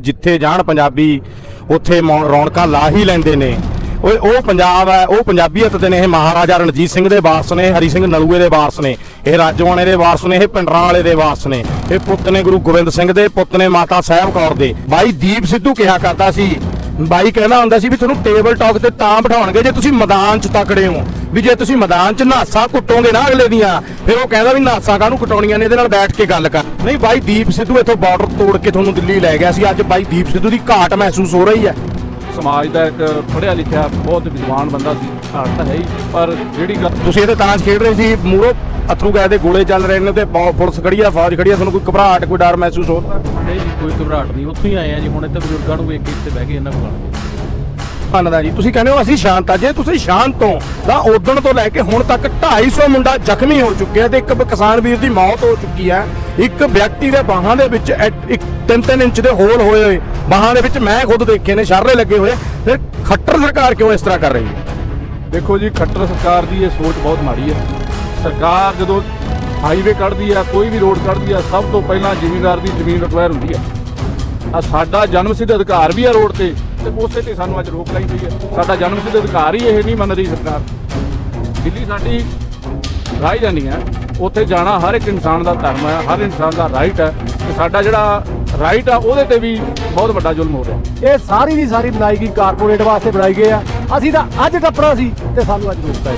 ਜਿੱਥੇ ਜਾਣ ਪੰਜਾਬੀ, ਉੱਥੇ ਰੌਣਕਾਂ ਲਾ ਹੀ ਲੈਂਦੇ ਨੇ। ਓਏ, ਉਹ ਪੰਜਾਬ ਹੈ, ਉਹ ਪੰਜਾਬੀਅਤ ਦੇ ਨੇ, ਇਹ ਮਹਾਰਾਜਾ ਰਣਜੀਤ ਸਿੰਘ ਦੇ ਵਾਰਸ ਨੇ, ਹਰੀ ਸਿੰਘ ਨਲੂਏ ਦੇ ਵਾਰਸ ਨੇ, ਇਹ ਰਾਜਵਾਨੇ ਦੇ ਵਾਰਸ ਨੇ, ਇਹ ਪਿੰਡਰਾਂ ਵਾਲੇ ਦੇ ਵਾਰਸ ਨੇ। ਇਹ ਪੁੱਤ ਨੇ ਗੁਰੂ ਗੋਬਿੰਦ ਸਿੰਘ ਦੇ, ਪੁੱਤ ਨੇ ਮਾਤਾ ਸਾਹਿਬ ਕੌਰ ਦੇ। ਬਾਈ ਦੀਪ ਸਿੱਧੂ ਕਿਹਾ ਕਰਦਾ ਸੀ ਬਾਈ ਕਹਿੰਦਾ ਹੁੰਦਾ ਸੀ ਵੀ ਤੁਹਾਨੂੰ ਟੇਬਲ ਟਾਕ ਤੇ ਤਾਂ ਬਿਠਾਉਣਗੇ ਜੇ ਤੁਸੀਂ ਮੈਦਾਨ 'ਚ ਤਕੜੇ ਹੋ। ਵੀ ਜੇ ਤੁਸੀਂ ਮੈਦਾਨ 'ਚ ਨਾਸਾਂ ਕੁੱਟੋਗੇ ਨਾ ਅਗਲੇ ਦੀਆਂ ਫਿਰ ਉਹ ਕਹਿੰਦਾ ਵੀ ਨਾਸਾਂ ਕਾਹਨੂੰ ਕੁਟਾਉਣੀਆਂ ਨੇ? ਇਹਦੇ ਨਾਲ ਬੈਠ ਕੇ ਗੱਲ ਕਰ। ਨਹੀਂ ਬਾਈ ਦੀਪ ਸਿੱਧੂ ਇੱਥੋਂ ਬਾਰਡਰ ਤੋੜ ਕੇ ਤੁਹਾਨੂੰ ਦਿੱਲੀ ਲੈ ਗਿਆ ਸੀ। ਅੱਜ ਬਾਈ ਦੀਪ ਸਿੱਧੂ ਦੀ ਘਾਟ ਮਹਿਸੂਸ ਹੋ ਰਹੀ ਹੈ। ਸਮਾਜ ਦਾ ਇੱਕ ਪੜ੍ਹਿਆ ਲਿਖਿਆ ਬਹੁਤ ਵਿਦਵਾਨ ਬੰਦਾ ਸੀ ਘਾਟ ਤਾਂ ਹੈ ਹੀ ਪਰ ਜਿਹੜੀ ਤੁਸੀਂ ਇਹਦੇ ਤਾਂਜ ਖੇਡ ਰਹੇ ਸੀ ਮੂਰੋ ਅਥਰੂ ਗਏ ਦੇ ਗੋਲੇ ਚੱਲ ਰਹੇ ਨੇ ਤੇ ਪੁਲਿਸ ਖੜੀ ਆ ਫੌਜ ਖੜੀ ਆ ਤੁਹਾਨੂੰ ਕੋਈ ਘਬਰਾਹਟ ਕੋਈ ਡਰ ਮਹਿਸੂਸ ਹੋ ਰਿਹਾ ਨਹੀਂ ਜੀ ਕੋਈ ਘਬਰਾਹਟ ਨਹੀਂ ਉੱਥੋਂ ਹੀ ਆਏ ਆ ਜੀ ਹੁਣ ਇੱਥੇ ਬਜ਼ੁਰਗਾਂ ਨੂੰ ਵੇਖ ਕੇ ਇੱਥੇ ਬਹਿ ਗਏ ਇਹਨਾਂ ਕੋਲ। ਕੇ ਮੰਨਦਾ ਜੀ। ਤੁਸੀਂ ਕਹਿੰਦੇ ਹੋ ਅਸੀਂ ਸ਼ਾਂਤ ਆ। ਜੇ ਤੁਸੀਂ ਸ਼ਾਂਤ ਹੋ ਤਾਂ ਉਦਣ ਤੋਂ ਲੈ ਕੇ ਹੁਣ ਤੱਕ 250 ਮੁੰਡਾ ਜ਼ਖਮੀ ਹੋ ਚੁੱਕਿਆ ਤੇ ਇੱਕ ਕਿਸਾਨ ਵੀਰ ਦੀ ਮੌਤ ਹੋ ਚੁੱਕੀ ਹੈ। ਇੱਕ ਵਿਅਕਤੀ ਦੇ ਬਾਹਾਂ ਦੇ ਵਿੱਚ ਐ- ਇੱਕ 3-3 ਇੰਚ ਦੇ ਹੋਲ ਹੋਏ ਹੋਏ। ਬਾਹਾਂ ਦੇ ਵਿੱਚ ਮੈਂ ਖੁਦ ਦੇਖੇ ਨੇ ਸ਼ਰਰੇ ਲੱਗੇ ਹੋਏ। ਫਿਰ ਖੱਟਰ ਸਰਕਾਰ ਕਿਉਂ ਇਸ ਤਰ੍ਹਾਂ ਕਰ ਰਹੀ ਹੈ? ਦੇਖੋ ਜੀ ਖੱਟਰ ਸਰਕਾਰ ਦੀ ਇਹ ਸੋਚ ਬਹੁਤ ਮਾੜੀ ਹੈ। ਸਰਕਾਰ ਜਦੋਂ ਹਾਈਵੇ ਕੱਢਦੀ ਆ, ਕੋਈ ਵੀ ਰੋਡ ਕੱਢਦੀ ਆ, ਸਭ ਤੋਂ ਪਹਿਲਾਂ ਜ਼ਿਮੀਂਦਾਰ ਦੀ ਜ਼ਮੀਨ ਰਿਕਵਾਇਰ ਹੁੰਦੀ ਆ। ਆ ਸਾਡਾ ਜਨਮ ਸਿੱਧ ਅਧਿਕਾਰ ਵੀ ਆ ਰੋਡ ਤੇ ਤੇ ਉਸੇ ਤੇ ਸਾਨੂੰ ਅੱਜ ਰੋਕ ਲਾਈ ਪਈ ਹੈ ਸਾਡਾ ਜਨਮ ਸਿੱਧ ਅਧਿਕਾਰ ਹੀ ਇਹ ਨਹੀਂ ਮੰਨ ਰਹੀ ਸਰਕਾਰ। ਦਿੱਲੀ ਸਾਡੀ ਰਾਜਧਾਨੀ ਹੈ ਉੱਥੇ ਜਾਣਾ ਹਰ ਇੱਕ ਇਨਸਾਨ ਦਾ ਧਰਮ ਹੈ ਹਰ ਇਨਸਾਨ ਦਾ ਰਾਈਟ ਹੈ ਤੇ ਸਾਡਾ ਜਿਹੜਾ ਰਾਈਟ ਆ, ਉਹਦੇ ਤੇ ਵੀ ਬਹੁਤ ਵੱਡਾ ਜ਼ੁਲਮ ਹੋ ਰਿਹਾ। ਇਹ ਸਾਰੀ ਦੀ ਸਾਰੀ ਬਣਾਈ ਗਈ ਕਾਰਪੋਰੇਟ ਵਾਸਤੇ ਬਣਾਈ ਗਈ ਆ। ਅਸੀਂ ਤਾਂ ਅੱਜ ਟੱਪਣਾ ਸੀ ਤੇ ਸਾਨੂੰ ਅੱਜ ਰੋਕਤਾ ਹੈ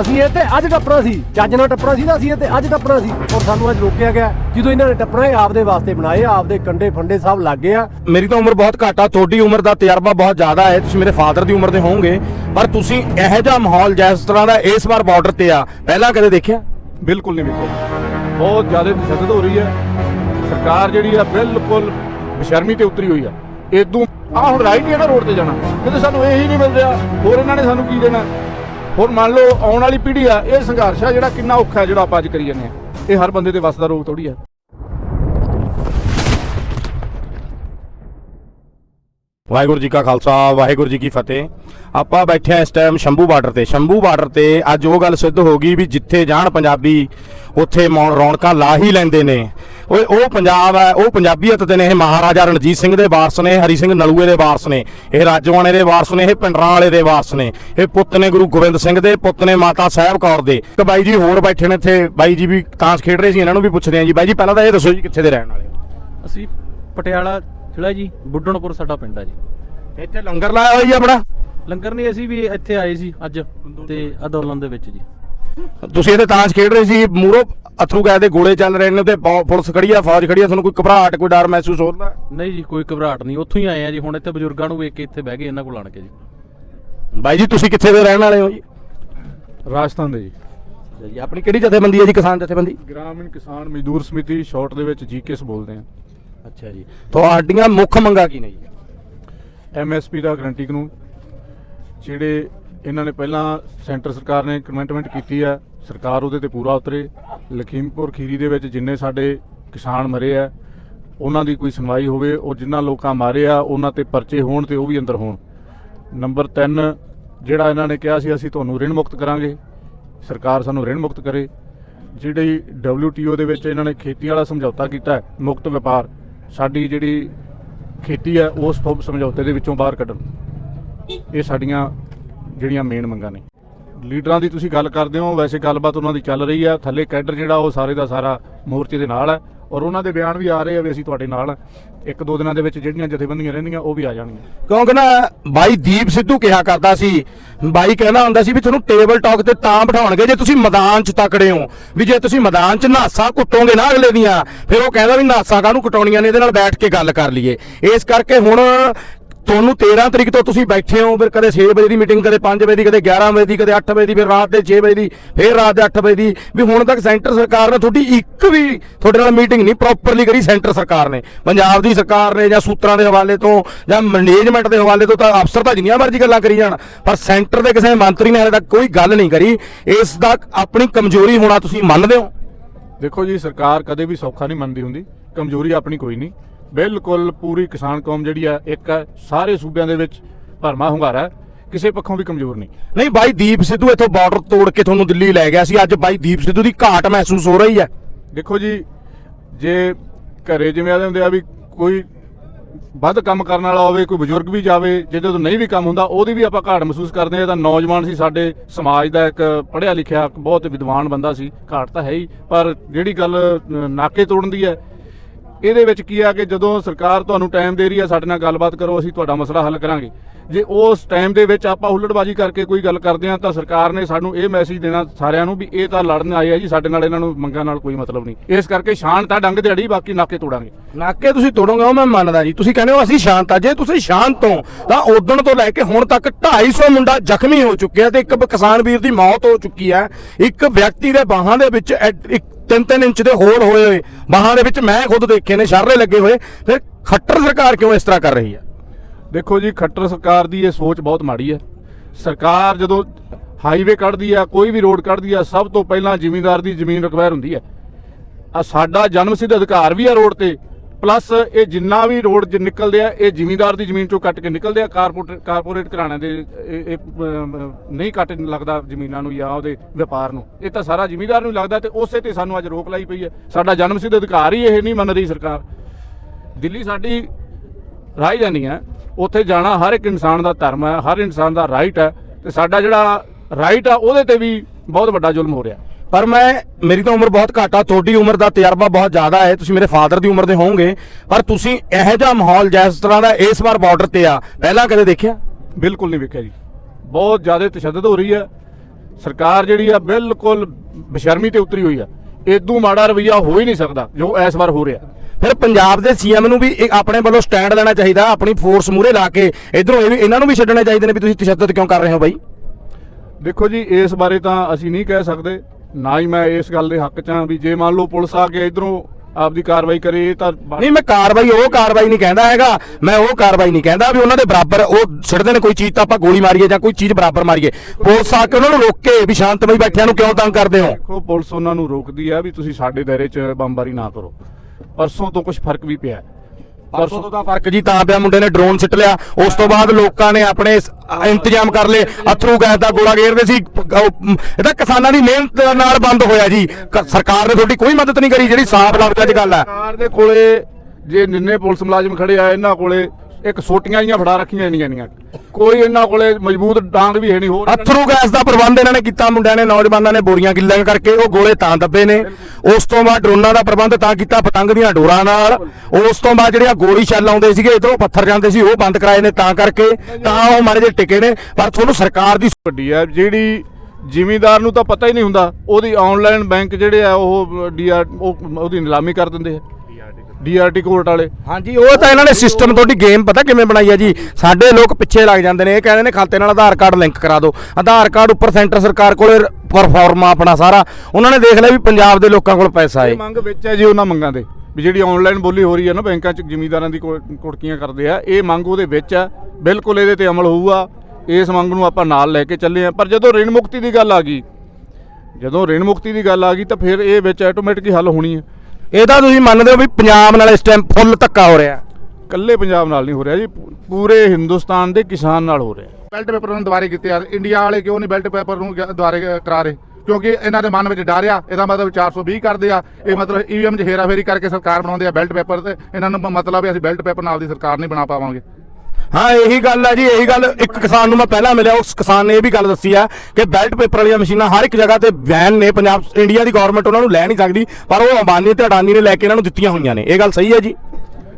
ਅਸੀਂ ਇੱਥੇ ਅੱਜ ਟੱਪਣਾ ਸੀ। ਜੱਜ ਨਾਲ ਟੱਪਣਾ ਸੀ ਤਾਂ ਅਸੀਂ ਇੱਥੇ ਅੱਜ ਟੱਪਣਾ ਸੀ। ਔਰ ਸਾਨੂੰ ਅੱਜ ਰੋਕਿਆ ਗਿਆ। ਜਦੋਂ ਇਹਨਾਂ ਨੇ ਟੱਪਣਾ ਇਹ ਆਪਦੇ ਵਾਸਤੇ ਬਣਾਏ ਆ, ਆਪਦੇ ਕੰਡੇ ਫੰਡੇ ਸਭ ਲੱਗ ਗਏ ਆ। ਮੇਰੀ ਤਾਂ ਉਮਰ ਬਹੁਤ ਘੱਟ ਆ ਤੁਹਾਡੀ ਉਮਰ ਦਾ ਤਜਰਬਾ ਬਹੁਤ ਜ਼ਿਆਦਾ ਹੈ। ਤੁਸੀਂ ਮੇਰੇ ਫਾਦਰ ਦੀ ਉਮਰ ਦੇ ਹੋਵੋਗੇ। ਪਰ ਤੁਸੀਂ ਇਹੋ ਜਿਹਾ ਮਾਹੌਲ ਜਿਸ ਤਰ੍ਹਾਂ ਦਾ ਇਸ ਵਾਰ ਬਾਰਡਰ ਤੇ ਆ ਪਹਿਲਾਂ ਕਦੇ ਦੇਖਿਆ? ਬਿਲਕੁਲ ਨਹੀਂ ਵੇਖੋ ਬਹੁਤ ਜ਼ਿਆਦਾ ਤਸ਼ੱਦਦ ਹੋ ਰਹੀ ਹੈ। ਸਰਕਾਰ ਜਿਹੜੀ ਆ ਬਿਲਕੁਲ ਬਸ਼ਰਮੀ ਤੇ ਉਤਰੀ ਹੋਈ ਆ। ਇਦੋਂ ਆ ਹੁਣ ਰਾਈਟ ਹੀ ਨਾ ਰੋਡ ਤੇ ਜਾਣਾ। ਕਿਉਂਕਿ ਸਾਨੂੰ ਇਹ ਹੀ ਨਹੀਂ ਮਿਲ ਰਿਹਾ। ਹੋਰ ਇਹਨਾਂ ਨੇ ਸਾਨੂੰ ਕੀ ਦੇਣਾ? ਹੁਣ ਮੰਨ ਲਓ ਆਉਣ ਵਾਲੀ ਪੀੜ੍ਹੀ ਆ, ਇਹ ਸੰਘਰਸ਼ ਆ ਜਿਹੜਾ ਕਿੰਨਾ ਔਖਾ ਹੈ ਜਿਹੜਾ ਆਪਾਂ ਅੱਜ ਕਰੀ ਜਾਂਦੇ ਆ। ਇਹ ਹਰ ਬੰਦੇ ਦੇ ਵੱਸ ਦਾ ਰੋਗ ਥੋੜੀ ਆ। ਵਾਹਿਗੁਰੂ ਜੀ ਕਾ ਖਾਲਸਾ, ਵਾਹਿਗੁਰੂ ਜੀ ਕੀ ਫਤਿਹ। ਆਪਾਂ ਬੈਠੇ ਆ ਇਸ ਟਾਈਮ ਸ਼ੰਭੂ ਬਾਰਡਰ ਤੇ। ਸ਼ੰਭੂ ਬਾਰਡਰ ਤੇ ਅੱਜ ਉਹ ਗੱਲ ਸਿੱਧ ਹੋ ਗਈ ਵੀ ਜਿੱਥੇ ਜਾਣ ਪੰਜਾਬੀ, ਉੱਥੇ ਰੌਣਕਾਂ ਲਾ ਹੀ ਲੈਂਦੇ ਨੇ। ਓਏ, ਉਹ ਪੰਜਾਬ ਹੈ, ਉਹ ਪੰਜਾਬੀਅਤ ਦੇ ਨੇ ਇਹ ਮਹਾਰਾਜਾ ਰਣਜੀਤ ਸਿੰਘ ਦੇ ਵਾਰਸ ਨੇ, ਹਰੀ ਸਿੰਘ ਨਲੂਏ ਦੇ ਵਾਰਸ ਨੇ, ਇਹ ਰਾਜਵਾਨੇ ਦੇ ਵਾਰਸ ਨੇ, ਇਹ ਪਿੰਡਰਾਂ ਵਾਲੇ ਦੇ ਵਾਰਸ ਨੇ। ਇਹ ਪੁੱਤ ਨੇ ਗੁਰੂ ਗੋਬਿੰਦ ਸਿੰਘ ਦੇ, ਪੁੱਤ ਨੇ ਮਾਤਾ ਸਾਹਿਬ ਕੌਰ ਦੇ। ਇੱਕ ਬਾਈ ਜੀ ਹੋਰ ਬੈਠੇ ਨੇ ਇੱਥੇ, ਬਾਈ ਜੀ ਵੀ ਤਾਂਸ ਖੇਡ ਰਹੇ ਸੀ, ਇਹਨਾਂ ਨੂੰ ਵੀ ਪੁੱਛਦੇ ਆ ਜੀ। ਬਾਈ ਜੀ, ਪਹਿਲਾਂ ਤਾਂ ਇਹ ਦੱਸੋ ਜੀ ਕਿੱਥੇ ਦੇ ਰਹਿਣ ਵਾਲੇ ਅਸੀਂ ਪਟਿਆਲਾ ਜ਼ਿਲ੍ਹਾ ਜੀ ਬੁੱਢਣਪੁਰ ਸਾਡਾ ਪਿੰਡ ਆ ਜੀ। ਇੱਥੇ ਲੰਗਰ ਲਾਇਆ ਹੋਇਆ ਜੀ ਆਪਣਾ? ਲੰਗਰ ਨਹੀਂ ਅਸੀਂ ਵੀ ਇੱਥੇ ਆਏ ਸੀ ਅੱਜ ਤੇ ਅੰਦੋਲਨ ਦੇ ਵਿੱਚ ਜੀ। ਤੁਸੀਂ ਇਹਦੇ ਤਾਂਸ਼ ਖੇਡ ਰਹੇ ਸੀ ਮੂਰੋ ਅਥਰੂ ਗਏ ਦੇ ਗੋਲੇ ਚੱਲ ਰਹੇ ਨੇ ਤੇ ਪੁਲਿਸ ਖੜੀ ਆ ਫੌਜ ਖੜੀ ਆ ਤੁਹਾਨੂੰ ਕੋਈ ਘਬਰਾਹਟ ਕੋਈ ਡਰ ਮਹਿਸੂਸ ਹੋ ਰਿਹਾ ਨਹੀਂ ਜੀ ਕੋਈ ਘਬਰਾਹਟ ਨਹੀਂ ਉੱਥੋਂ ਹੀ ਆਏ ਆ ਜੀ ਹੁਣ ਇੱਥੇ ਬਜ਼ੁਰਗਾਂ ਨੂੰ ਵੇਖ ਕੇ ਇੱਥੇ ਬਹਿ ਗਏ ਇਹਨਾਂ ਕੋਲ ਆਣ ਕੇ ਜੀ। ਬਾਈ ਜੀ ਤੁਸੀਂ ਕਿੱਥੇ ਦੇ ਰਹਿਣ ਵਾਲੇ ਹੋ ਜੀ? ਰਾਜਸਥਾਨ ਦੇ ਜੀ। ਜੀ ਆਪਣੀ ਕਿਹੜੀ ਜਥੇਬੰਦੀ ਹੈ ਜੀ ਕਿਸਾਨ ਜਥੇਬੰਦੀ? ਗ੍ਰਾਮੀਣ ਕਿਸਾਨ ਮਜ਼ਦੂਰ ਸਮਿਤੀ ਸ਼ਾਰਟ ਦੇ ਵਿੱਚ ਜੀਕੇਸ ਬੋਲਦੇ ਆ। ਅੱਛਾ ਜੀ। ਤੁਹਾਡੀਆਂ ਮੁੱਖ ਮੰਗਾਂ ਕੀ ਨੇ ਜੀ? ਐਮਐਸਪੀ ਦਾ ਗਰੰਟੀ ਕਾਨੂੰਨ, ਜਿਹੜੇ ਇਹਨਾਂ ਨੇ ਪਹਿਲਾਂ ਸੈਂਟਰ ਸਰਕਾਰ ਨੇ ਕਮਿਟਮੈਂਟ ਕੀਤੀ ਆ, ਸਰਕਾਰ ਉਹਦੇ ਤੇ ਪੂਰਾ ਉਤਰੇ। ਲਖੀਮਪੁਰ ਖੀਰੀ ਦੇ ਵਿੱਚ ਜਿੰਨੇ ਸਾਡੇ ਕਿਸਾਨ ਮਰੇ ਆ, ਉਹਨਾਂ ਦੀ ਕੋਈ ਸੁਣਵਾਈ ਹੋਵੇ, ਉਹ ਜਿਨ੍ਹਾਂ ਲੋਕਾਂ ਮਾਰੇ ਆ, ਉਹਨਾਂ ਤੇ ਪਰਚੇ ਹੋਣ ਤੇ ਉਹ ਵੀ ਅੰਦਰ ਹੋਣ। ਨੰਬਰ 3 ਜਿਹੜਾ ਇਹਨਾਂ ਨੇ ਕਿਹਾ ਸੀ, ਅਸੀਂ ਤੁਹਾਨੂੰ ਰਿਣ ਮੁਕਤ ਕਰਾਂਗੇ, ਸਰਕਾਰ ਸਾਨੂੰ ਰਿਣ ਮੁਕਤ ਕਰੇ। ਜਿਹੜੀ WTO ਦੇ ਵਿੱਚ ਇਹਨਾਂ ਨੇ ਖੇਤੀ ਵਾਲਾ ਸਮਝੌਤਾ ਕੀਤਾ ਹੈ ਮੁਕਤ ਵਪਾਰ ਸਾਡੀ ਜਿਹੜੀ ਖੇਤੀ ਹੈ, ਉਸ ਸਮਝੌਤੇ ਦੇ ਵਿੱਚੋਂ ਬਾਹਰ ਕੱਢਣ। ਇਹ ਸਾਡੀਆਂ ਜਿਹੜੀਆਂ ਮੇਨ ਮੰਗਾਂ ਨੇ। ਲੀਡਰਾਂ ਦੀ ਤੁਸੀਂ ਗੱਲ ਕਰਦੇ ਹੋ, ਵੈਸੇ ਗੱਲਬਾਤ ਉਹਨਾਂ ਦੀ ਚੱਲ ਰਹੀ ਹੈ। ਥੱਲੇ ਕੈਡਰ ਜਿਹੜਾ, ਉਹ ਸਾਰੇ ਦਾ ਸਾਰਾ ਮੋਰਚੇ ਦੇ ਨਾਲ ਹੈ। ਔਰ ਉਹਨਾਂ ਦੇ ਬਿਆਨ ਵੀ ਆ ਰਹੇ ਆ ਵੀ ਅਸੀਂ ਤੁਹਾਡੇ ਨਾਲ ਹਾਂ। ਇੱਕ ਦੋ ਦਿਨਾਂ ਦੇ ਵਿੱਚ ਜਿਹੜੀਆਂ ਜਥੇਬੰਦੀਆਂ ਰਹਿੰਦੀਆਂ ਉਹ ਵੀ ਆ ਜਾਣਗੀਆਂ ਕਿਉਂਕਿ ਨਾ ਬਾਈ ਦੀਪ ਸਿੱਧੂ ਕਿਹਾ ਕਰਦਾ ਸੀ, ਬਾਈ ਕਹਿੰਦਾ ਹੁੰਦਾ ਸੀ ਵੀ ਤੁਹਾਨੂੰ ਟੇਬਲ ਟਾਕ ਤੇ ਤਾਂ ਬਿਠਾਉਣਗੇ ਜੇ ਤੁਸੀਂ ਮੈਦਾਨ 'ਚ ਤਕੜੇ ਹੋ ਵੀ ਜੇ ਤੁਸੀਂ ਮੈਦਾਨ 'ਚ ਨਾਸਾ ਕੁੱਟੋਗੇ ਨਾ ਅਗਲੇ ਦੀਆਂ, ਫਿਰ ਉਹ ਕਹਿੰਦਾ ਵੀ ਨਾਸਾਂ ਕਾਹਨੂੰ ਕੁਟਾਉਣੀਆਂ ਨੇ, ਇਹਦੇ ਨਾਲ ਬੈਠ ਕੇ ਗੱਲ ਕਰ ਲਈਏ ਇਸ ਕਰਕੇ ਹੁਣ ਤੁਹਾਨੂੰ 13 ਤਰੀਕ ਤੋਂ ਤੁਸੀਂ ਬੈਠੇ ਹੋ, ਫਿਰ ਕਦੇ 6 ਵਜੇ ਦੀ ਮੀਟਿੰਗ ਕਦੇ 5 ਵਜੇ ਦੀ, ਕਦੇ 11 ਵਜੇ ਦੀ, ਕਦੇ 8 ਵਜੇ ਦੀ, ਫਿਰ ਰਾਤ ਦੇ 6 ਵਜੇ ਦੀ, ਫਿਰ ਰਾਤ ਦੇ 8 ਵਜੇ ਦੀ, ਵੀ ਹੁਣ ਤੱਕ ਸੈਂਟਰ ਸਰਕਾਰ ਨੇ ਤੁਹਾਡੀ ਇੱਕ ਵੀ ਤੁਹਾਡੇ ਨਾਲ ਮੀਟਿੰਗ ਨਹੀਂ ਪ੍ਰੋਪਰਲੀ ਕਰੀ ਸੈਂਟਰ ਸਰਕਾਰ ਨੇ। ਪੰਜਾਬ ਦੀ ਸਰਕਾਰ ਨੇ ਜਾਂ ਸੂਤਰਾਂ ਦੇ ਹਵਾਲੇ ਤੋਂ ਜਾਂ ਮੈਨੇਜਮੈਂਟ ਦੇ ਹਵਾਲੇ ਤੋਂ ਤਾਂ ਅਫਸਰ ਤਾਂ ਜਿੰਨੀਆਂ ਮਰਜ਼ੀ ਗੱਲਾਂ ਕਰੀ ਜਾਣ, ਪਰ ਸੈਂਟਰ ਦੇ ਕਿਸੇ ਮੰਤਰੀ ਨੇ ਹਾਲੇ ਤੱਕ ਕੋਈ ਗੱਲ ਨਹੀਂ ਕਰੀ। ਇਸ ਦਾ ਆਪਣੀ ਕਮਜ਼ੋਰੀ ਹੋਣਾ ਤੁਸੀਂ ਮੰਨਦੇ ਹੋ? ਦੇਖੋ ਜੀ, ਸਰਕਾਰ ਕਦੇ ਵੀ ਸੌਖਾ ਨਹੀਂ ਮੰਨਦੀ ਹੁੰਦੀ। ਕਮਜ਼ੋਰੀ ਆਪਣੀ ਕੋਈ ਨਹੀਂ। ਬਿਲਕੁਲ ਪੂਰੀ ਕਿਸਾਨ ਕੌਮ ਜਿਹੜੀ ਆ ਇੱਕ ਹੈ ਸਾਰੇ ਸੂਬਿਆਂ ਦੇ ਵਿੱਚ ਭਰਮਾ ਹੁੰਗਾਰਾ ਹੈ। ਕਿਸੇ ਪੱਖੋਂ ਵੀ ਕਮਜ਼ੋਰ ਨਹੀਂ। ਨਹੀਂ ਬਾਈ ਦੀਪ ਸਿੱਧੂ ਇੱਥੋਂ ਬਾਰਡਰ ਤੋੜ ਕੇ ਤੁਹਾਨੂੰ ਦਿੱਲੀ ਲੈ ਗਿਆ ਸੀ। ਅੱਜ ਬਾਈ ਦੀਪ ਸਿੱਧੂ ਦੀ ਘਾਟ ਮਹਿਸੂਸ ਹੋ ਰਹੀ ਹੈ। ਦੇਖੋ ਜੀ ਜੇ ਘਰੇ ਜਿਵੇਂ ਆਦੇ ਹੁੰਦੇ ਆ ਵੀ ਕੋਈ ਵੱਧ ਕੰਮ ਕਰਨ ਵਾਲਾ ਹੋਵੇ ਕੋਈ ਬਜ਼ੁਰਗ ਵੀ ਜਾਵੇ ਜਿਹਦੇ ਤੋਂ ਨਹੀਂ ਵੀ ਕੰਮ ਹੁੰਦਾ ਉਹਦੀ ਵੀ ਆਪਾਂ ਘਾਟ ਮਹਿਸੂਸ ਕਰਦੇ ਹਾਂ। ਤਾਂ ਨੌਜਵਾਨ ਸੀ ਸਾਡੇ ਸਮਾਜ ਦਾ ਇੱਕ ਪੜ੍ਹਿਆ ਲਿਖਿਆ ਬਹੁਤ ਵਿਦਵਾਨ ਬੰਦਾ ਸੀ। ਘਾਟ ਤਾਂ ਹੈ ਹੀ ਪਰ ਜਿਹੜੀ ਗੱਲ ਅ, ਨਾਕੇ ਤੋੜਨ ਦੀ ਹੈ ਇਹਦੇ ਵਿੱਚ ਕੀ ਆ ਕਿ ਜਦੋਂ ਸਰਕਾਰ ਤੁਹਾਨੂੰ ਟਾਈਮ ਦੇ ਰਹੀ ਆ, ਸਾਡੇ ਨਾਲ ਗੱਲਬਾਤ ਕਰੋ, ਅਸੀਂ ਤੁਹਾਡਾ ਮਸਲਾ ਹੱਲ ਕਰਾਂਗੇ। ਜੇ ਉਸ ਟਾਈਮ ਦੇ ਵਿੱਚ ਆਪਾਂ ਹੁੱਲੜਬਾਜੀ ਕਰਕੇ ਕੋਈ ਗੱਲ ਕਰਦੇ ਆ ਤਾਂ ਸਰਕਾਰ ਨੇ ਸਾਨੂੰ ਇਹ ਮੈਸੇਜ ਦੇਣਾ ਸਾਰਿਆਂ ਨੂੰ ਵੀ ਇਹ ਤਾਂ ਲੜਨ ਆਏ ਆ ਜੀ, ਸਾਡੇ ਨਾਲ ਇਹਨਾਂ ਨੂੰ ਮੰਗਾਂ ਨਾਲ ਕੋਈ ਮਤਲਬ ਨਹੀਂ। ਇਸ ਕਰਕੇ ਸ਼ਾਂਤ ਆ ਡੰਗ ਦਿਹਾੜੀ, ਬਾਕੀ ਨਾਕੇ ਤੋੜਾਂਗੇ। ਨਾਕੇ ਤੁਸੀਂ ਤੋੜੋਗੇ, ਉਹ ਮੈਂ ਮੰਨਦਾ ਜੀ। ਤੁਸੀਂ ਕਹਿੰਦੇ ਹੋ ਅਸੀਂ ਸ਼ਾਂਤ ਆ। ਜੇ ਤੁਸੀਂ ਸ਼ਾਂਤ ਹੋ, ਤਾਂ ਉਦਣ ਤੋਂ ਲੈ ਕੇ ਹੁਣ ਤੱਕ 250 ਮੁੰਡਾ ਜ਼ਖਮੀ ਹੋ ਚੁੱਕਿਆ ਤੇ ਇੱਕ ਕਿਸਾਨ ਵੀਰ ਦੀ ਮੌਤ ਹੋ ਚੁੱਕੀ ਹੈ। ਇੱਕ ਵਿਅਕਤੀ ਦੇ ਬਾਹਾਂ ਦੇ ਵਿੱਚ ਇੱਕ 3-3 ਇੰਚ ਦੇ ਹੋਲ ਹੋਏ ਹੋਏ। ਬਾਹਾਂ ਦੇ ਵਿੱਚ ਮੈਂ ਖੁਦ ਦੇਖੇ ਨੇ ਸ਼ਰਰੇ ਲੱਗੇ ਹੋਏ। ਫਿਰ ਖੱਟਰ ਸਰਕਾਰ ਕਿਉਂ ਇਸ ਤਰ੍ਹਾਂ ਕਰ ਰਹੀ ਹੈ? ਦੇਖੋ ਜੀ, ਖੱਟਰ ਸਰਕਾਰ ਦੀ ਇਹ ਸੋਚ ਬਹੁਤ ਮਾੜੀ ਹੈ। ਸਰਕਾਰ ਜਦੋਂ ਹਾਈਵੇ ਕੱਢਦੀ ਆ, ਕੋਈ ਵੀ ਰੋਡ ਕੱਢਦੀ ਆ, ਸਭ ਤੋਂ ਪਹਿਲਾਂ ਜ਼ਿਮੀਂਦਾਰ ਦੀ ਜ਼ਮੀਨ ਰਿਕਵਾਇਰ ਹੁੰਦੀ ਹੈ। ਆ ਸਾਡਾ ਜਨਮ ਸਿੱਧ ਅਧਿਕਾਰ ਵੀ ਆ ਰੋਡ ਤੇ। ਪਲੱਸ ਇਹ ਜਿੰਨਾ ਵੀ ਰੋਡ ਜ ਨਿਕਲਦੇ ਆ, ਇਹ ਜ਼ਿਮੀਂਦਾਰ ਦੀ ਜ਼ਮੀਨ ਚੋਂ ਕੱਟ ਕੇ ਨਿਕਲਦੇ ਆ, ਕਾਰਪੋਰੇਟ ਕਾਰਪੋਰੇਟ ਘਰਾਣਿਆਂ ਦੇ, ਇਹ ਨਹੀਂ ਕੱਟ ਲੱਗਦਾ ਜ਼ਮੀਨਾਂ ਨੂੰ ਜਾਂ ਉਹਦੇ ਵਪਾਰ ਨੂੰ। ਇਹ ਤਾਂ ਸਾਰਾ ਜ਼ਿਮੀਂਦਾਰ ਨੂੰ ਲੱਗਦਾ ਤੇ ਉਸੇ ਤੇ ਸਾਨੂੰ ਅੱਜ ਰੋਕ ਲਾਈ ਪਈ ਹੈ। ਸਾਡਾ ਜਨਮ ਸਿੱਧ ਅਧਿਕਾਰ ਹੀ ਇਹ ਨਹੀਂ ਮੰਨ ਰਹੀ ਸਰਕਾਰ। ਦਿੱਲੀ ਸਾਡੀ ਰਾਜਧਾਨੀ ਹੈ ਉੱਥੇ ਜਾਣਾ ਹਰ ਇੱਕ ਇਨਸਾਨ ਦਾ ਧਰਮ ਹੈ, ਹਰ ਇਨਸਾਨ ਦਾ ਰਾਈਟ ਹੈ ਤੇ ਸਾਡਾ ਜਿਹੜਾ ਰਾਈਟ ਆ ਉਹਦੇ ਤੇ ਵੀ ਬਹੁਤ ਵੱਡਾ ਜ਼ੁਲਮ ਹੋ ਰਿਹਾ। ਪਰ ਮੈਂ ਮੇਰੀ ਤਾਂ ਉਮਰ ਬਹੁਤ ਘੱਟ ਆ ਤੁਹਾਡੀ ਉਮਰ ਦਾ ਤਜਰਬਾ ਬਹੁਤ ਜ਼ਿਆਦਾ ਹੈ ਤੁਸੀਂ ਮੇਰੇ ਫਾਦਰ ਦੀ ਉਮਰ ਦੇ ਹੋਵੋਗੇ ਪਰ ਤੁਸੀਂ ਇਹੋ ਜਿਹਾ ਮਾਹੌਲ ਜਿਸ ਤਰ੍ਹਾਂ ਦਾ ਇਸ ਵਾਰ ਬਾਰਡਰ ਤੇ ਆ ਪਹਿਲਾਂ ਕਦੇ ਦੇਖਿਆ? ਬਿਲਕੁਲ ਨਹੀਂ ਵੇਖਿਆ ਜੀ। ਬਹੁਤ ਜ਼ਿਆਦਾ ਤਸ਼ੱਦਦ ਹੋ ਰਹੀ ਹੈ। ਸਰਕਾਰ ਜਿਹੜੀ ਆ ਬਿਲਕੁਲ ਬਸ਼ਰਮੀ ਤੇ ਉਤਰੀ ਹੋਈ ਆ। ਇਦੋਂ ਮਾੜਾ ਰਵਈਆ ਹੋ ਹੀ ਨਹੀਂ ਸਕਦਾ ਜੋ ਇਸ ਵਾਰ ਹੋ ਰਿਹਾ। ਫਿਰ ਪੰਜਾਬ ਦੇ ਸੀਐਮ ਨੂੰ ਵੀ ਆਪਣੇ ਵੱਲੋਂ ਸਟੈਂਡ ਲੈਣਾ ਚਾਹੀਦਾ ਆਪਣੀ ਫੋਰਸ ਮੂਰੇ ਲਾ ਕੇ ਇਧਰੋਂ ਇਹ ਵੀ ਇਹਨਾਂ ਨੂੰ ਵੀ ਛੱਡਣੇ ਚਾਹੀਦੇ ਨੇ ਵੀ ਤੁਸੀਂ ਤਸ਼ੱਦਦ ਕਿਉਂ ਕਰ ਰਹੇ ਹੋ ਬਾਈ? ਦੇਖੋ ਜੀ ਇਸ ਬਾਰੇ ਤਾਂ ਅਸੀਂ ਨਹੀਂ ਕਹਿ ਸਕਦੇ। ਨਾ ਹੀ ਮੈਂ ਇਸ ਗੱਲ ਦੇ ਹੱਕ 'ਚ ਹਾਂ ਵੀ ਜੇ ਮੰਨ ਲਓ ਪੁਲਿਸ ਆ ਕੇ ਇਧਰੋਂ ਆਪਦੀ ਕਾਰਵਾਈ ਕਰੇ ਇਹ ਤਾਂ ਨਹੀਂ ਮੈਂ ਕਾਰਵਾਈ ਉਹ ਕਾਰਵਾਈ ਨਹੀਂ ਕਹਿੰਦਾ ਹੈਗਾ। ਮੈਂ ਉਹ ਕਾਰਵਾਈ ਨਹੀਂ ਕਹਿੰਦਾ ਵੀ ਉਹਨਾਂ ਦੇ ਬਰਾਬਰ ਉਹ ਸਿੱਟਦੇ ਨੇ ਕੋਈ ਚੀਜ਼ ਤਾਂ ਆਪਾਂ ਗੋਲੀ ਮਾਰੀਏ ਜਾਂ ਕੋਈ ਚੀਜ਼ ਬਰਾਬਰ ਮਾਰੀਏ। ਪੁਲਿਸ ਆ ਕੇ ਉਹਨਾਂ ਨੂੰ ਰੋਕ ਕੇ ਵੀ ਸ਼ਾਂਤਮਈ ਬੈਠਿਆਂ ਨੂੰ ਕਿਉਂ ਤੰਗ ਕਰਦੇ ਹੋ? ਦੇਖੋ ਪੁਲਿਸ ਉਹਨਾਂ ਨੂੰ ਰੋਕਦੀ ਆ ਵੀ ਤੁਸੀਂ ਸਾਡੇ ਦਾਇਰੇ 'ਚ ਬੰਬਾਰੀ ਨਾ ਕਰੋ। ਪਰਸੋਂ ਤੋਂ ਕੁਝ ਫ਼ਰਕ ਵੀ ਪਿਆ। ਪਰਸੋਂ ਤੋਂ ਤਾਂ ਫ਼ਰਕ ਜੀ, ਤਾਂ ਪਿਆ ਮੁੰਡੇ ਨੇ ਡਰੋਨ ਸਿੱਟ ਲਿਆ। ਉਸ ਤੋਂ ਬਾਅਦ ਲੋਕਾਂ ਨੇ ਆਪਣੇ ਇੰਤਜ਼ਾਮ ਕਰ ਲਏ। ਅਥਰੂ ਗੈਸ ਦਾ ਗੋਲਾ ਗੇਰਦੇ ਸੀ। ਇਹ ਤਾਂ ਕਿਸਾਨਾਂ ਦੀ ਮਿਹਨਤ ਨਾਲ ਬੰਦ ਹੋਇਆ ਜੀ। ਸਰਕਾਰ ਨੇ ਤੁਹਾਡੀ ਕੋਈ ਮਦਦ ਨਹੀਂ ਕਰੀ, ਜਿਹੜੀ ਸਾਫ਼ ਲਫ਼ਜ਼ਾਂ 'ਚ ਗੱਲ ਹੈ। ਸਰਕਾਰ ਦੇ ਕੋਲੇ ਜੇ ਨਿੰਨੇ ਪੁਲਿਸ ਮੁਲਾਜ਼ਮ ਖੜੇ ਆ ਇਹਨਾਂ ਕੋਲੇ ਇੱਕ ਸੋਟੀਆਂ ਜੀਆਂ ਫੜਾ ਰੱਖੀਆਂ ਨਹੀਂ ਜਾਂਦੀਆਂ ਕੋਈ ਇਹਨਾਂ ਕੋਲੇ ਮਜ਼ਬੂਤ ਡਾਂਗ ਵੀ ਹੈ ਨਹੀਂ ਹੋਰ ਅਥਰੂ ਗੈਸ ਦਾ ਪ੍ਰਬੰਧ ਇਹਨਾਂ ਨੇ ਕੀਤਾ ਮੁੰਡਿਆਂ ਨੇ ਨੌਜਵਾਨਾਂ ਨੇ ਬੋਰੀਆਂ ਗਿੱਲੀਆਂ ਕਰਕੇ ਉਹ ਗੋਲੇ ਤਾਂ ਦੱਬੇ ਨੇ। ਉਸ ਤੋਂ ਬਾਅਦ ਡਰੋਨਾਂ ਦਾ ਪ੍ਰਬੰਧ ਤਾਂ ਕੀਤਾ ਪਤੰਗ ਦੀਆਂ ਡੋਰਾਂ ਨਾਲ। ਉਸ ਤੋਂ ਬਾਅਦ ਜਿਹੜੀਆਂ ਗੋਲੀ ਛੱਲ ਆਉਂਦੇ ਸੀਗੇ ਇਧਰੋਂ ਪੱਥਰ ਜਾਂਦੇ ਸੀ ਉਹ ਬੰਦ ਕਰਾਏ ਨੇ ਤਾਂ ਕਰਕੇ। ਤਾਂ ਉਹ ਮਾਰੇ ਜਿਹੇ ਟਿਕੇ ਨੇ ਪਰ ਤੁਹਾਨੂੰ ਸਰਕਾਰ ਦੀ ਵੱਡੀ ਹੈ ਜਿਹੜੀ ਜ਼ਿਮੀਂਦਾਰ ਨੂੰ ਤਾਂ ਪਤਾ ਹੀ ਨਹੀਂ ਹੁੰਦਾ ਉਹਦੀ ਆਨਲਾਈਨ ਬੈਂਕ ਜਿਹੜੇ ਆ ਉਹ ਡੀਆਰ ਉਹ ਉਹਦੀ ਨਿਲਾਮੀ ਕਰ ਦਿੰਦੇ ਆ। ਡੀਆਰਟੀ ਕੋਰਟ ਵਾਲੇ। ਹਾਂਜੀ ਉਹ ਤਾਂ ਇਹਨਾਂ ਨੇ ਸਿਸਟਮ ਤੁਹਾਡੀ ਗੇਮ ਪਤਾ ਕਿਵੇਂ ਬਣਾਈ ਹੈ ਜੀ? ਸਾਡੇ ਲੋਕ ਪਿੱਛੇ ਲੱਗ ਜਾਂਦੇ ਨੇ ਇਹ ਕਹਿੰਦੇ ਨੇ ਖਾਤੇ ਨਾਲ ਆਧਾਰ ਕਾਰਡ ਲਿੰਕ ਕਰਾ ਦਿਓ। ਆਧਾਰ ਕਾਰਡ ਉੱਪਰ ਸੈਂਟਰ ਸਰਕਾਰ ਕੋਲੇ ਪਰਫਾਰਮਾ ਆਪਣਾ ਸਾਰਾ। ਉਹਨਾਂ ਨੇ ਦੇਖ ਲਿਆ ਵੀ ਪੰਜਾਬ ਦੇ ਲੋਕਾਂ ਕੋਲ ਪੈਸਾ ਹੈ ਮੰਗ ਵਿੱਚ ਹੈ ਜੀ ਉਹਨਾਂ ਮੰਗਾਂ ਦੇ ਵੀ ਜਿਹੜੀ ਆਨਲਾਈਨ ਬੋਲੀ ਹੋ ਰਹੀ ਹੈ ਨਾ ਬੈਂਕਾਂ 'ਚ ਜ਼ਿਮੀਦਾਰਾਂ ਦੀ ਕੋੜਕੀਆਂ ਕਰਦੇ ਆ ਇਹ ਮੰਗ ਉਹਦੇ ਵਿੱਚ ਹੈ। ਬਿਲਕੁਲ ਇਹਦੇ ਤੇ ਅਮਲ ਹੋਊਗਾ। ਇਸ ਮੰਗ ਨੂੰ ਆਪਾਂ ਨਾਲ ਲੈ ਕੇ ਚੱਲੇ ਆ ਪਰ ਜਦੋਂ ਰਿਣ ਮੁਕਤੀ ਦੀ ਗੱਲ ਆ ਗਈ ਜਦੋਂ ਰਿਣ ਮੁਕਤੀ ਦੀ ਗੱਲ ਆ ਗਈ ਤਾਂ ਫਿਰ ਇਹ ਵਿੱਚ ਆਟੋਮੈਟਿਕਲੀ ਹੱਲ ਹੋਣੀ ਹੈ। ਇਹ ਤਾਂ ਤੁਸੀਂ ਮੰਨਦੇ ਹੋ ਵੀ ਪੰਜਾਬ ਨਾਲ ਇਸ ਟਾਈਮ ਫੁੱਲ ਧੱਕਾ ਹੋ ਰਿਹਾ। ਕੱਲੇ ਪੰਜਾਬ ਨਾਲ ਨਹੀਂ ਹੋ ਰਿਹਾ ਜੀ ਪੂਰੇ ਹਿੰਦੁਸਤਾਨ ਦੇ ਕਿਸਾਨ ਨਾਲ ਹੋ ਰਿਹਾ। ਬੈਲਟ ਪੇਪਰ ਨੂੰ ਦੁਬਾਰੇ ਕੀਤੇ ਆ। ਇੰਡੀਆ ਵਾਲੇ ਕਿਉਂ ਨਹੀਂ ਬੈਲਟ ਪੇਪਰ ਨੂੰ ਦੁਬਾਰੇ ਕਰਾ ਰਹੇ? ਕਿਉਂਕਿ ਇਹਨਾਂ ਦੇ ਮਨ ਵਿੱਚ ਡਰ ਆ ਇਹਦਾ ਮਤਲਬ 420 ਕਰਦੇ ਆ। ਇਹ ਮਤਲਬ ਈਵੀਐਮ 'ਚ ਹੇਰਾਫੇਰੀ ਕਰਕੇ ਸਰਕਾਰ ਬਣਾਉਂਦੇ ਆ ਬੈਲਟ ਪੇਪਰ ਤੇ। ਇਹਨਾਂ ਨੂੰ ਮਤਲਬ ਹੈ ਅਸੀਂ ਬੈਲਟ ਪੇਪਰ ਨਾਲ ਦੀ ਸਰਕਾਰ ਨਹੀਂ ਬਣਾ ਪਾਵਾਂਗੇ। ਹਾਂ ਇਹੀ ਗੱਲ ਹੈ ਜੀ ਇਹੀ ਗੱਲ। ਇੱਕ ਕਿਸਾਨ ਨੂੰ ਮੈਂ ਪਹਿਲਾਂ ਮਿਲਿਆ ਉਸ ਕਿਸਾਨ ਨੇ ਇਹ ਵੀ ਗੱਲ ਦੱਸੀ ਆ ਕਿ ਬੈਲਟ ਪੇਪਰ ਵਾਲੀਆਂ ਮਸ਼ੀਨਾਂ ਹਰ ਇੱਕ ਜਗ੍ਹਾ ਤੇ ਬੈਨ ਨੇ ਪੰਜਾਬ ਇੰਡੀਆ ਦੀ ਗਵਰਨਮੈਂਟ ਉਹਨਾਂ ਨੂੰ ਲੈ ਨਹੀਂ ਸਕਦੀ ਪਰ ਉਹ ਅੰਬਾਨੀ ਤੇ ਅਡਾਨੀ ਨੇ ਲੈ ਕੇ ਇਹਨਾਂ ਨੂੰ ਦਿੱਤੀਆਂ ਹੋਈਆਂ ਨੇ। ਇਹ ਗੱਲ ਸਹੀ ਹੈ ਜੀ?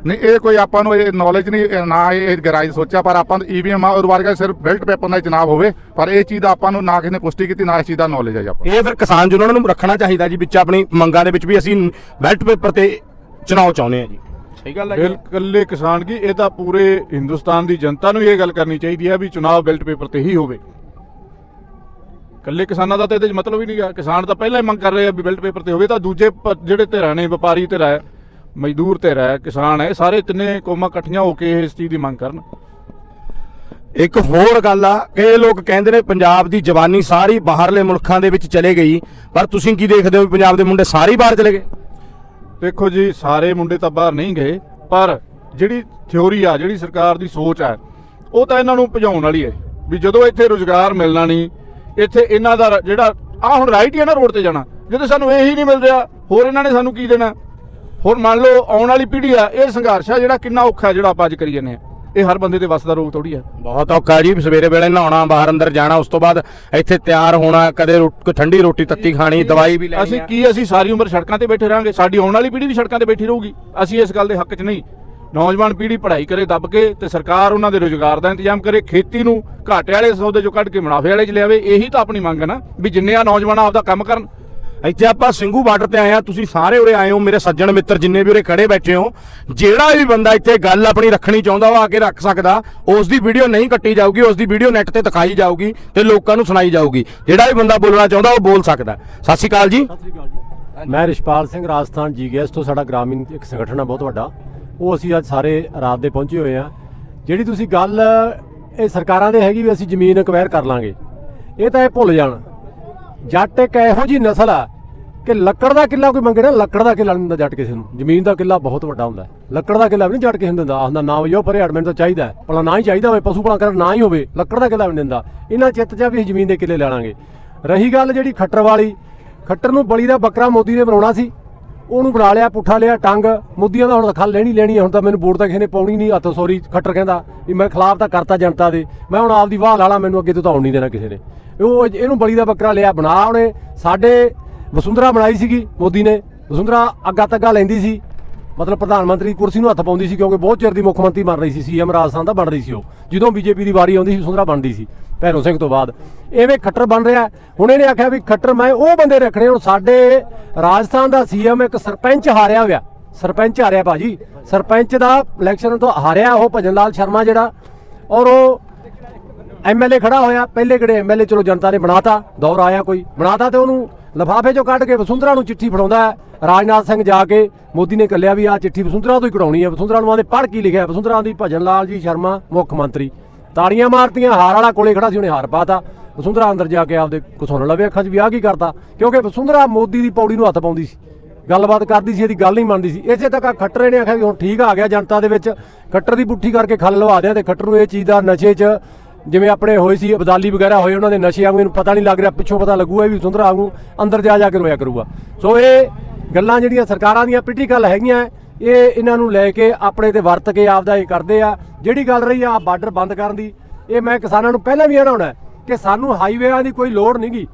ਨਹੀਂ ਇਹ ਕੋਈ ਆਪਾਂ ਨੂੰ ਇਹ ਨੌਲੇਜ ਨਹੀਂ ਨਾ ਇਹ ਗਰਾਈ ਸੋਚਿਆ ਪਰ ਆਪਾਂ ਨੂੰ ਈਵੀਐਮ ਆ ਉਹ ਵਰਗਾ ਸਿਰਫ ਬੈਲਟ ਪੇਪਰ ਦਾ ਚੁਣਾਵ ਹੋਵੇ ਪਰ ਇਹ ਚੀਜ਼ ਦਾ ਆਪਾਂ ਨੂੰ ਨਾ ਕਿਸੇ ਨੇ ਪੁਸ਼ਟੀ ਕੀਤੀ ਨਾ ਇਸ ਚੀਜ਼ ਦਾ ਨੌਲੇਜ ਹੈ ਆਪਾਂ ਇਹ ਫਿਰ ਕਿਸਾਨ ਜੀ ਉਹਨਾਂ ਨੂੰ ਰੱਖਣਾ ਚਾਹੀਦਾ ਜੀ ਵਿੱਚ ਆਪਣੀ ਮੰਗਾਂ ਦੇ ਵਿੱਚ ਵੀ ਅਸੀਂ ਬੈਲਟ ਪੇਪਰ ਤੇ ਚੁਣਾਵ ਚਾਹੁੰਦੇ ਹਾਂ ਜੀ। ਸਹੀ ਗੱਲ ਬਿਲ ਕੱਲੇ ਕਿਸਾਨ ਕੀ ਇਹ ਤਾਂ ਪੂਰੇ ਹਿੰਦੁਸਤਾਨ ਦੀ ਜਨਤਾ ਨੂੰ ਇਹ ਗੱਲ ਕਰਨੀ ਚਾਹੀਦੀ ਹੈ ਵੀ ਚੁਣਾਵ ਬੈਲਟ ਪੇਪਰ ਤੇ ਹੀ ਹੋਵੇ। ਕੱਲੇ ਕਿਸਾਨਾਂ ਦਾ ਤਾਂ ਇਹਦੇ 'ਚ ਮਤਲਬ ਹੀ ਨਹੀਂਗਾ। ਕਿਸਾਨ ਤਾਂ ਪਹਿਲਾਂ ਹੀ ਮੰਗ ਕਰ ਰਹੇ ਆ ਵੀ ਬੈਲਟ ਪੇਪਰ ਤੇ ਹੋਵੇ ਤਾਂ ਦੂਜੇ ਜਿਹੜੇ ਧਿਰਾਂ ਨੇ ਵਪਾਰੀ ਧਿਰ ਹੈ ਮਜ਼ਦੂਰ ਧਿਰ ਹੈ ਕਿਸਾਨ ਹੈ ਸਾਰੇ ਤਿੰਨੇ ਕੌਮਾਂ ਇਕੱਠੀਆਂ ਹੋ ਕੇ ਇਸ ਚੀਜ਼ ਦੀ ਮੰਗ ਕਰਨ। ਇੱਕ ਹੋਰ ਗੱਲ ਆ ਕਿ ਇਹ ਲੋਕ ਕਹਿੰਦੇ ਨੇ ਪੰਜਾਬ ਦੀ ਜਵਾਨੀ ਸਾਰੀ ਬਾਹਰਲੇ ਮੁਲਕਾਂ ਦੇ ਵਿੱਚ ਚਲੇ ਗਈ ਪਰ ਤੁਸੀਂ ਕੀ ਦੇਖਦੇ ਹੋ ਵੀ ਪੰਜਾਬ ਦੇ ਮੁੰਡੇ ਸਾਰੇ ਹੀ ਬਾਹਰ ਚਲੇ ਗਏ? ਦੇਖੋ ਜੀ, ਸਾਰੇ ਮੁੰਡੇ ਤਾਂ ਬਾਹਰ ਨਹੀਂ ਗਏ, ਪਰ ਜਿਹੜੀ ਥਿਉਰੀ ਆ, ਜਿਹੜੀ ਸਰਕਾਰ ਦੀ ਸੋਚ ਆ, ਉਹ ਤਾਂ ਇਹਨਾਂ ਨੂੰ ਭਜਾਉਣ ਵਾਲੀ ਹੈ। ਵੀ ਜਦੋਂ ਇੱਥੇ ਰੋਜ਼ਗਾਰ ਮਿਲਣਾ ਨਹੀਂ, ਇੱਥੇ ਇਹਨਾਂ ਦਾ ਜਿਹੜਾ ਆ ਹੁਣ ਰਾਈਟ ਹੀ ਹੈ ਨਾ ਰੋਡ ਤੇ ਜਾਣਾ, ਜਦੋਂ ਸਾਨੂੰ ਇਹੀ ਨਹੀਂ ਮਿਲ ਰਿਹਾ, ਹੋਰ ਇਹਨਾਂ ਨੇ ਸਾਨੂੰ ਕੀ ਦੇਣਾ? ਹੁਣ ਮੰਨ ਲਓ ਆਉਣ ਵਾਲੀ ਪੀੜ੍ਹੀ ਆ, ਇਹ ਸੰਘਰਸ਼ ਆ ਜਿਹੜਾ ਕਿੰਨਾ ਔਖਾ ਜਿਹੜਾ ਆਪਾਂ ਅੱਜ ਕਰੀ ਜਾਂਦੇ ਆ ਇਹ ਹਰ ਬੰਦੇ ਦੇ ਵੱਸ ਦਾ ਰੋਗ ਥੋੜੀ ਆ ਬਹੁਤ ਔਖਾ ਜੀ ਸਵੇਰੇ ਵੇਲੇ ਨਹਾਉਣਾ ਬਾਹਰ ਅੰਦਰ ਜਾਣਾ ਉਸ ਤੋਂ ਬਾਅਦ ਇੱਥੇ ਤਿਆਰ ਹੋਣਾ ਕਦੇ ਕੋਈ ਠੰਡੀ ਰੋਟੀ ਤੱਤੀ ਖਾਣੀ ਦਵਾਈ ਵੀ ਲੈਣੀ ਅਸੀਂ। ਕੀ ਅਸੀਂ ਸਾਰੀ ਉਮਰ ਸੜਕਾਂ ਤੇ ਬੈਠੇ ਰਹਾਂਗੇ। ਸਾਡੀ ਆਉਣ ਵਾਲੀ ਪੀੜ੍ਹੀ ਵੀ ਸੜਕਾਂ ਤੇ ਬੈਠੀ ਰਹੂਗੀ। ਅਸੀਂ ਇਸ ਗੱਲ ਦੇ ਹੱਕ 'ਚ ਨਹੀਂ। ਨੌਜਵਾਨ ਪੀੜ੍ਹੀ ਪੜ੍ਹਾਈ ਕਰੇ ਦੱਬ ਕੇ ਤੇ ਸਰਕਾਰ ਉਹਨਾਂ ਦੇ ਰੋਜ਼ਗਾਰ ਦਾ ਇੰਤਜ਼ਾਮ ਕਰੇ ਖੇਤੀ ਨੂੰ ਘਾਟੇ ਵਾਲੇ ਸੌਦੇ 'ਚੋਂ ਕੱਢ ਕੇ ਮੁਨਾਫੇ ਵਾਲੇ 'ਚ ਲਿਆਵੇ। ਇਹੀ ਤਾਂ ਆਪਣੀ ਮੰਗ ਹੈ ਨਾ ਵੀ ਜਿੰਨੇ ਆ ਨੌਜਵਾਨ ਆਪਦਾ ਕੰਮ ਕਰਨ ਇੱਥੇ ਆਪਾਂ ਸਿੰਘੂ ਬਾਰਡਰ ਤੇ ਆਏ ਆ ਤੁਸੀਂ ਸਾਰੇ ਉਰੇ ਆਏ ਹੋ ਮੇਰੇ ਸੱਜਣ ਮਿੱਤਰ ਜਿੰਨੇ ਵੀ ਉਰੇ ਖੜੇ ਬੈਠੇ ਹੋ ਜਿਹੜਾ ਵੀ ਬੰਦਾ ਇੱਥੇ ਗੱਲ ਆਪਣੀ ਰੱਖਣੀ ਚਾਹੁੰਦਾ ਉਹ ਆ ਕੇ ਰੱਖ ਸਕਦਾ ਉਸ ਦੀ ਵੀਡੀਓ ਨਹੀਂ ਕੱਟੀ ਜਾਊਗੀ ਉਸ ਦੀ ਵੀਡੀਓ ਨੈਟ ਤੇ ਦਿਖਾਈ ਜਾਊਗੀ ਤੇ ਲੋਕਾਂ ਨੂੰ ਸੁਣਾਈ ਜਾਊਗੀ। ਜਿਹੜਾ ਵੀ ਬੰਦਾ ਬੋਲਣਾ ਚਾਹੁੰਦਾ ਉਹ ਬੋਲ ਸਕਦਾ। ਸਤਿ ਸ਼੍ਰੀ ਅਕਾਲ ਜੀ। ਮੈਂ ਰਿਸ਼ਪਾਲ ਸਿੰਘ ਰਾਜਸਥਾਨ ਜੀਗੈਸ ਤੋਂ ਸਾਡਾ ਗ੍ਰਾਮੀਣ ਇੱਕ ਸੰਗਠਨ ਹੈ ਬਹੁਤ ਵੱਡਾ। ਉਹ ਅਸੀਂ ਅੱਜ ਸਾਰੇ ਰਾਤ ਦੇ ਪਹੁੰਚੇ ਹੋਏ ਆ ਜਿਹੜੀ ਤੁਸੀਂ ਗੱਲ ਇਹ ਸਰਕਾਰਾਂ ਦੇ ਹੈਗੀ ਵੀ ਅਸੀਂ ਜ਼ਮੀਨ ਅਕਵਾਇਰ ਕਰ ਲਾਂਗੇ। ਇਹ ਤਾਂ ਇਹ ਭੁੱਲ ਜਾਣ। ਜੱਟ ਇੱਕ ਇਹੋ ਜੀ ਨਸਲ ਆ ਕਿ ਲੱਕੜ ਦਾ ਕਿੱਲਾ ਕੋਈ ਮੰਗੇ ਨਾ, ਲੱਕੜ ਦਾ ਕਿੱਲਾ ਨਹੀਂ ਦਿੰਦਾ ਜੱਟ ਕਿਸੇ ਨੂੰ। ਜ਼ਮੀਨ ਦਾ ਕਿੱਲਾ ਬਹੁਤ ਵੱਡਾ ਹੁੰਦਾ ਲੱਕੜ ਦਾ ਕਿੱਲਾ ਵੀ ਨਹੀਂ ਜੱਟ ਕਿਸੇ ਨੂੰ ਦਿੰਦਾ। ਆਹਦਾ ਨਾ ਵੀ ਉਹ ਪਰੇ ਮੈਨੂੰ ਤਾਂ ਚਾਹੀਦਾ ਭਲਾ ਨਾ ਹੀ ਚਾਹੀਦਾ ਹੋਵੇ, ਪਸ਼ੂ ਭਲਾ ਕਰਨ ਨਾ ਹੀ ਹੋਵੇ, ਲੱਕੜ ਦਾ ਕਿੱਲਾ ਵੀ ਨਹੀਂ ਦਿੰਦਾ। ਇਹਨਾਂ ਚਿੱਤ 'ਚ ਆ ਵੀ ਅਸੀਂ ਜ਼ਮੀਨ ਦੇ ਕਿੱਲੇ ਲੈ ਲਾਂਗੇ। ਰਹੀ ਗੱਲ ਜਿਹੜੀ ਖੱਟਰ ਵਾਲੀ, ਖੱਟਰ ਨੂੰ ਬਲੀ ਦਾ ਬੱਕਰਾ ਮੋਦੀ ਨੇ ਬਣਾਉਣਾ ਸੀ। ਉਹਨੂੰ ਬਣਾ ਲਿਆ, ਪੁੱਠਾ ਲਿਆ, ਟੰਗ। ਮੋਦੀਆਂ ਦਾ ਹੁਣ ਤਾਂ ਖੱਲ ਲੈਣੀ ਲੈਣੀ ਹੁਣ ਤਾਂ ਮੈਨੂੰ ਵੋਟ ਤਾਂ ਕਿਸੇ ਨੇ ਪਾਉਣੀ ਨਹੀਂ, ਹੱਥ ਸੌਰੀ ਖੱਟਰ ਕਹਿੰਦਾ ਵੀ ਮੈਂ ਖਿਲਾਫ ਤਾਂ ਕਰਤਾ ਜਨਤਾ ਦੇ। ਮੈਂ ਹੁਣ ਆਪਦੀ ਵਾਹ ਲਾਲਾ ਮੈਨੂੰ ਅੱਗੇ ਤੋਂ ਤਾਂ ਆਉਣ ਨਹੀਂ ਦੇਣਾ ਕਿਸੇ ਨੇ। ਉਹ ਇਹਨੂੰ ਬਲੀ ਦਾ ਬੱਕਰਾ ਲਿਆ, ਬਣਾ ਉਹਨੇ। ਸਾਡੇ ਵਸੁੰਧਰਾ ਬਣਾਈ ਸੀਗੀ ਮੋਦੀ ਨੇ। ਵਸੁੰਧਰਾ ਅੱਗਾ ਤੱਗਾ ਲੈਂਦੀ ਸੀ। ਮਤਲਬ ਪ੍ਰਧਾਨ ਮੰਤਰੀ ਦੀ ਕੁਰਸੀ ਨੂੰ ਹੱਥ ਪਾਉਂਦੀ ਸੀ ਕਿਉਂਕਿ ਬਹੁਤ ਚਿਰ ਦੀ ਮੁੱਖ ਮੰਤਰੀ ਬਣ ਰਹੀ ਸੀ ਸੀਐਮ ਰਾਜਸਥਾਨ ਦਾ ਬਣ ਰਹੀ ਸੀ ਉਹ। ਜਦੋਂ ਬੀਜੇਪੀ ਦੀ ਵਾਰੀ ਆਉਂਦੀ ਸੀ ਵਸੁੰਧਰਾ ਬਣਦੀ ਸੀ, ਭੈਰੋ ਸਿੰਘ ਤੋਂ ਬਾਅਦ। ਐਵੇਂ ਖੱਟਰ ਬਣ ਰਿਹਾ। ਹੁਣ ਇਹਨੇ ਆਖਿਆ ਵੀ ਖੱਟਰ ਮੈਂ ਉਹ ਬੰਦੇ ਰੱਖਣੇ, ਹੁਣ ਸਾਡੇ ਰਾਜਸਥਾਨ ਦਾ ਸੀਐਮ ਇੱਕ ਸਰਪੰਚ ਹਾਰਿਆ ਹੋਇਆ। ਸਰਪੰਚ ਹਾਰਿਆ ਭਾਜੀ। ਸਰਪੰਚ ਦਾ ਇਲੈਕਸ਼ਨ ਤੋਂ ਹਾਰਿਆ ਉਹ ਭਜਨ ਲਾਲ ਸ਼ਰਮਾ ਜਿਹੜਾ। ਔਰ ਉਹ ਐਮਐਲਏ ਖੜਾ ਹੋਇਆ। ਪਹਿਲੇ ਕਿਹੜੇ ਐਮਐਲਏ ਚਲੋ ਜਨਤਾ ਨੇ ਬਣਾਤਾ, ਦੌਰ ਆਇਆ ਕੋਈ। ਬਣਾਤਾ ਤੇ ਉਹਨੂੰ ਲਫਾਫੇ ਚੋਂ ਕੱਢ ਕੇ ਵਸੁੰਧਰਾ ਨੂੰ ਚਿੱਠੀ ਫੜਾਉਂਦਾ ਹੈ। ਰਾਜਨਾਥ ਸਿੰਘ ਜਾ ਕੇ ਮੋਦੀ ਨੇ ਕੱਲਿਆ ਵੀ ਆ ਚਿੱਠੀ ਵਸੁੰਧਰਾ ਤੋਂ ਹੀ ਕਢਾਉਣੀ ਹੈ। ਵਸੁੰਧਰਾ ਨੂੰ ਆਂਦੇ ਪੜ੍ਹ ਕੀ ਲਿਖਿਆ ਵਸੁੰਧਰਾ ਦੀ ਭਜਨ ਲਾਲ ਜੀ ਸ਼ਰਮਾ, ਮੁੱਖ ਮੰਤਰੀ। ਤਾੜੀਆਂ ਮਾਰਤੀਆਂ, ਹਾਰ ਵਾਲਾ ਕੋਲੇ ਖੜਾ ਸੀ, ਉਹਨੇ ਹਾਰ ਪਾਤਾ। ਵਸੁੰਧਰਾ ਅੰਦਰ ਜਾ ਕੇ ਆਪਦੇ ਕੁਛ ਲਵੇ, ਅੱਖਾਂ 'ਚ ਵੀ ਆ ਕੀ ਕਰਤਾ? ਕਿਉਂਕਿ ਵਸੁੰਧਰਾ ਮੋਦੀ ਦੀ ਪੌੜੀ ਨੂੰ ਹੱਥ ਪਾਉਂਦੀ ਸੀ। ਗੱਲਬਾਤ ਕਰਦੀ ਸੀ, ਇਹਦੀ ਗੱਲ ਨਹੀਂ ਮੰਨਦੀ ਸੀ। ਇਸੇ ਤੱਕ ਆ ਖੱਟਰੇ ਨੇ ਆਖਿਆ ਵੀ ਹੁਣ ਠੀਕ ਆ ਗਿਆ ਜਨਤਾ ਦੇ ਵਿੱਚ। ਖੱਟਰ ਦੀ ਪੁੱਠੀ ਕਰਕੇ ਖੱਲ ਲਵਾ ਦਿਆਂ ਤੇ ਖੱਟਰ ਨੂੰ ਇਹ ਚੀਜ਼ ਦਾ ਨਸ਼ੇ 'ਚ ਜਿਵੇਂ ਆਪਣੇ ਹੋਏ ਸੀ, ਅਬਦਾਲੀ ਵਗੈਰਾ ਹੋਏ, ਉਹਨਾਂ ਦੇ ਨਸ਼ੇ ਵਾਂਗੂ ਇਹਨੂੰ ਪਤਾ ਨਹੀਂ ਲੱਗ ਰਿਹਾ, ਪਿੱਛੋਂ ਪਤਾ ਲੱਗੂਗਾ ਵੀ ਸੁੰਦਰਾ ਵਾਂਗੂ ਅੰਦਰ ਜਾ ਜਾ ਕੇ ਰੋਇਆ ਕਰੂਗਾ। ਸੋ ਇਹ ਗੱਲਾਂ ਜਿਹੜੀਆਂ ਸਰਕਾਰਾਂ ਦੀਆਂ ਪੋਲੀਟੀਕਲ ਹੈਗੀਆਂ, ਇਹ ਇਹਨਾਂ ਨੂੰ ਲੈ ਕੇ ਆਪਣੇ ਤੇ ਵਰਤ ਕੇ ਆਪਦਾ ਇਹ ਕਰਦੇ ਆ। ਜਿਹੜੀ ਗੱਲ ਰਹੀ ਆ ਬਾਰਡਰ ਬੰਦ ਕਰਨ ਦੀ, ਇਹ ਮੈਂ ਕਿਸਾਨਾਂ ਨੂੰ ਪਹਿਲਾਂ ਵੀ ਇਹਨਾਂ ਹੋਣਾ ਕਿ ਸਾਨੂੰ ਹਾਈਵੇਆਂ ਦੀ ਕੋਈ ਲੋੜ ਨਹੀਂਗੀ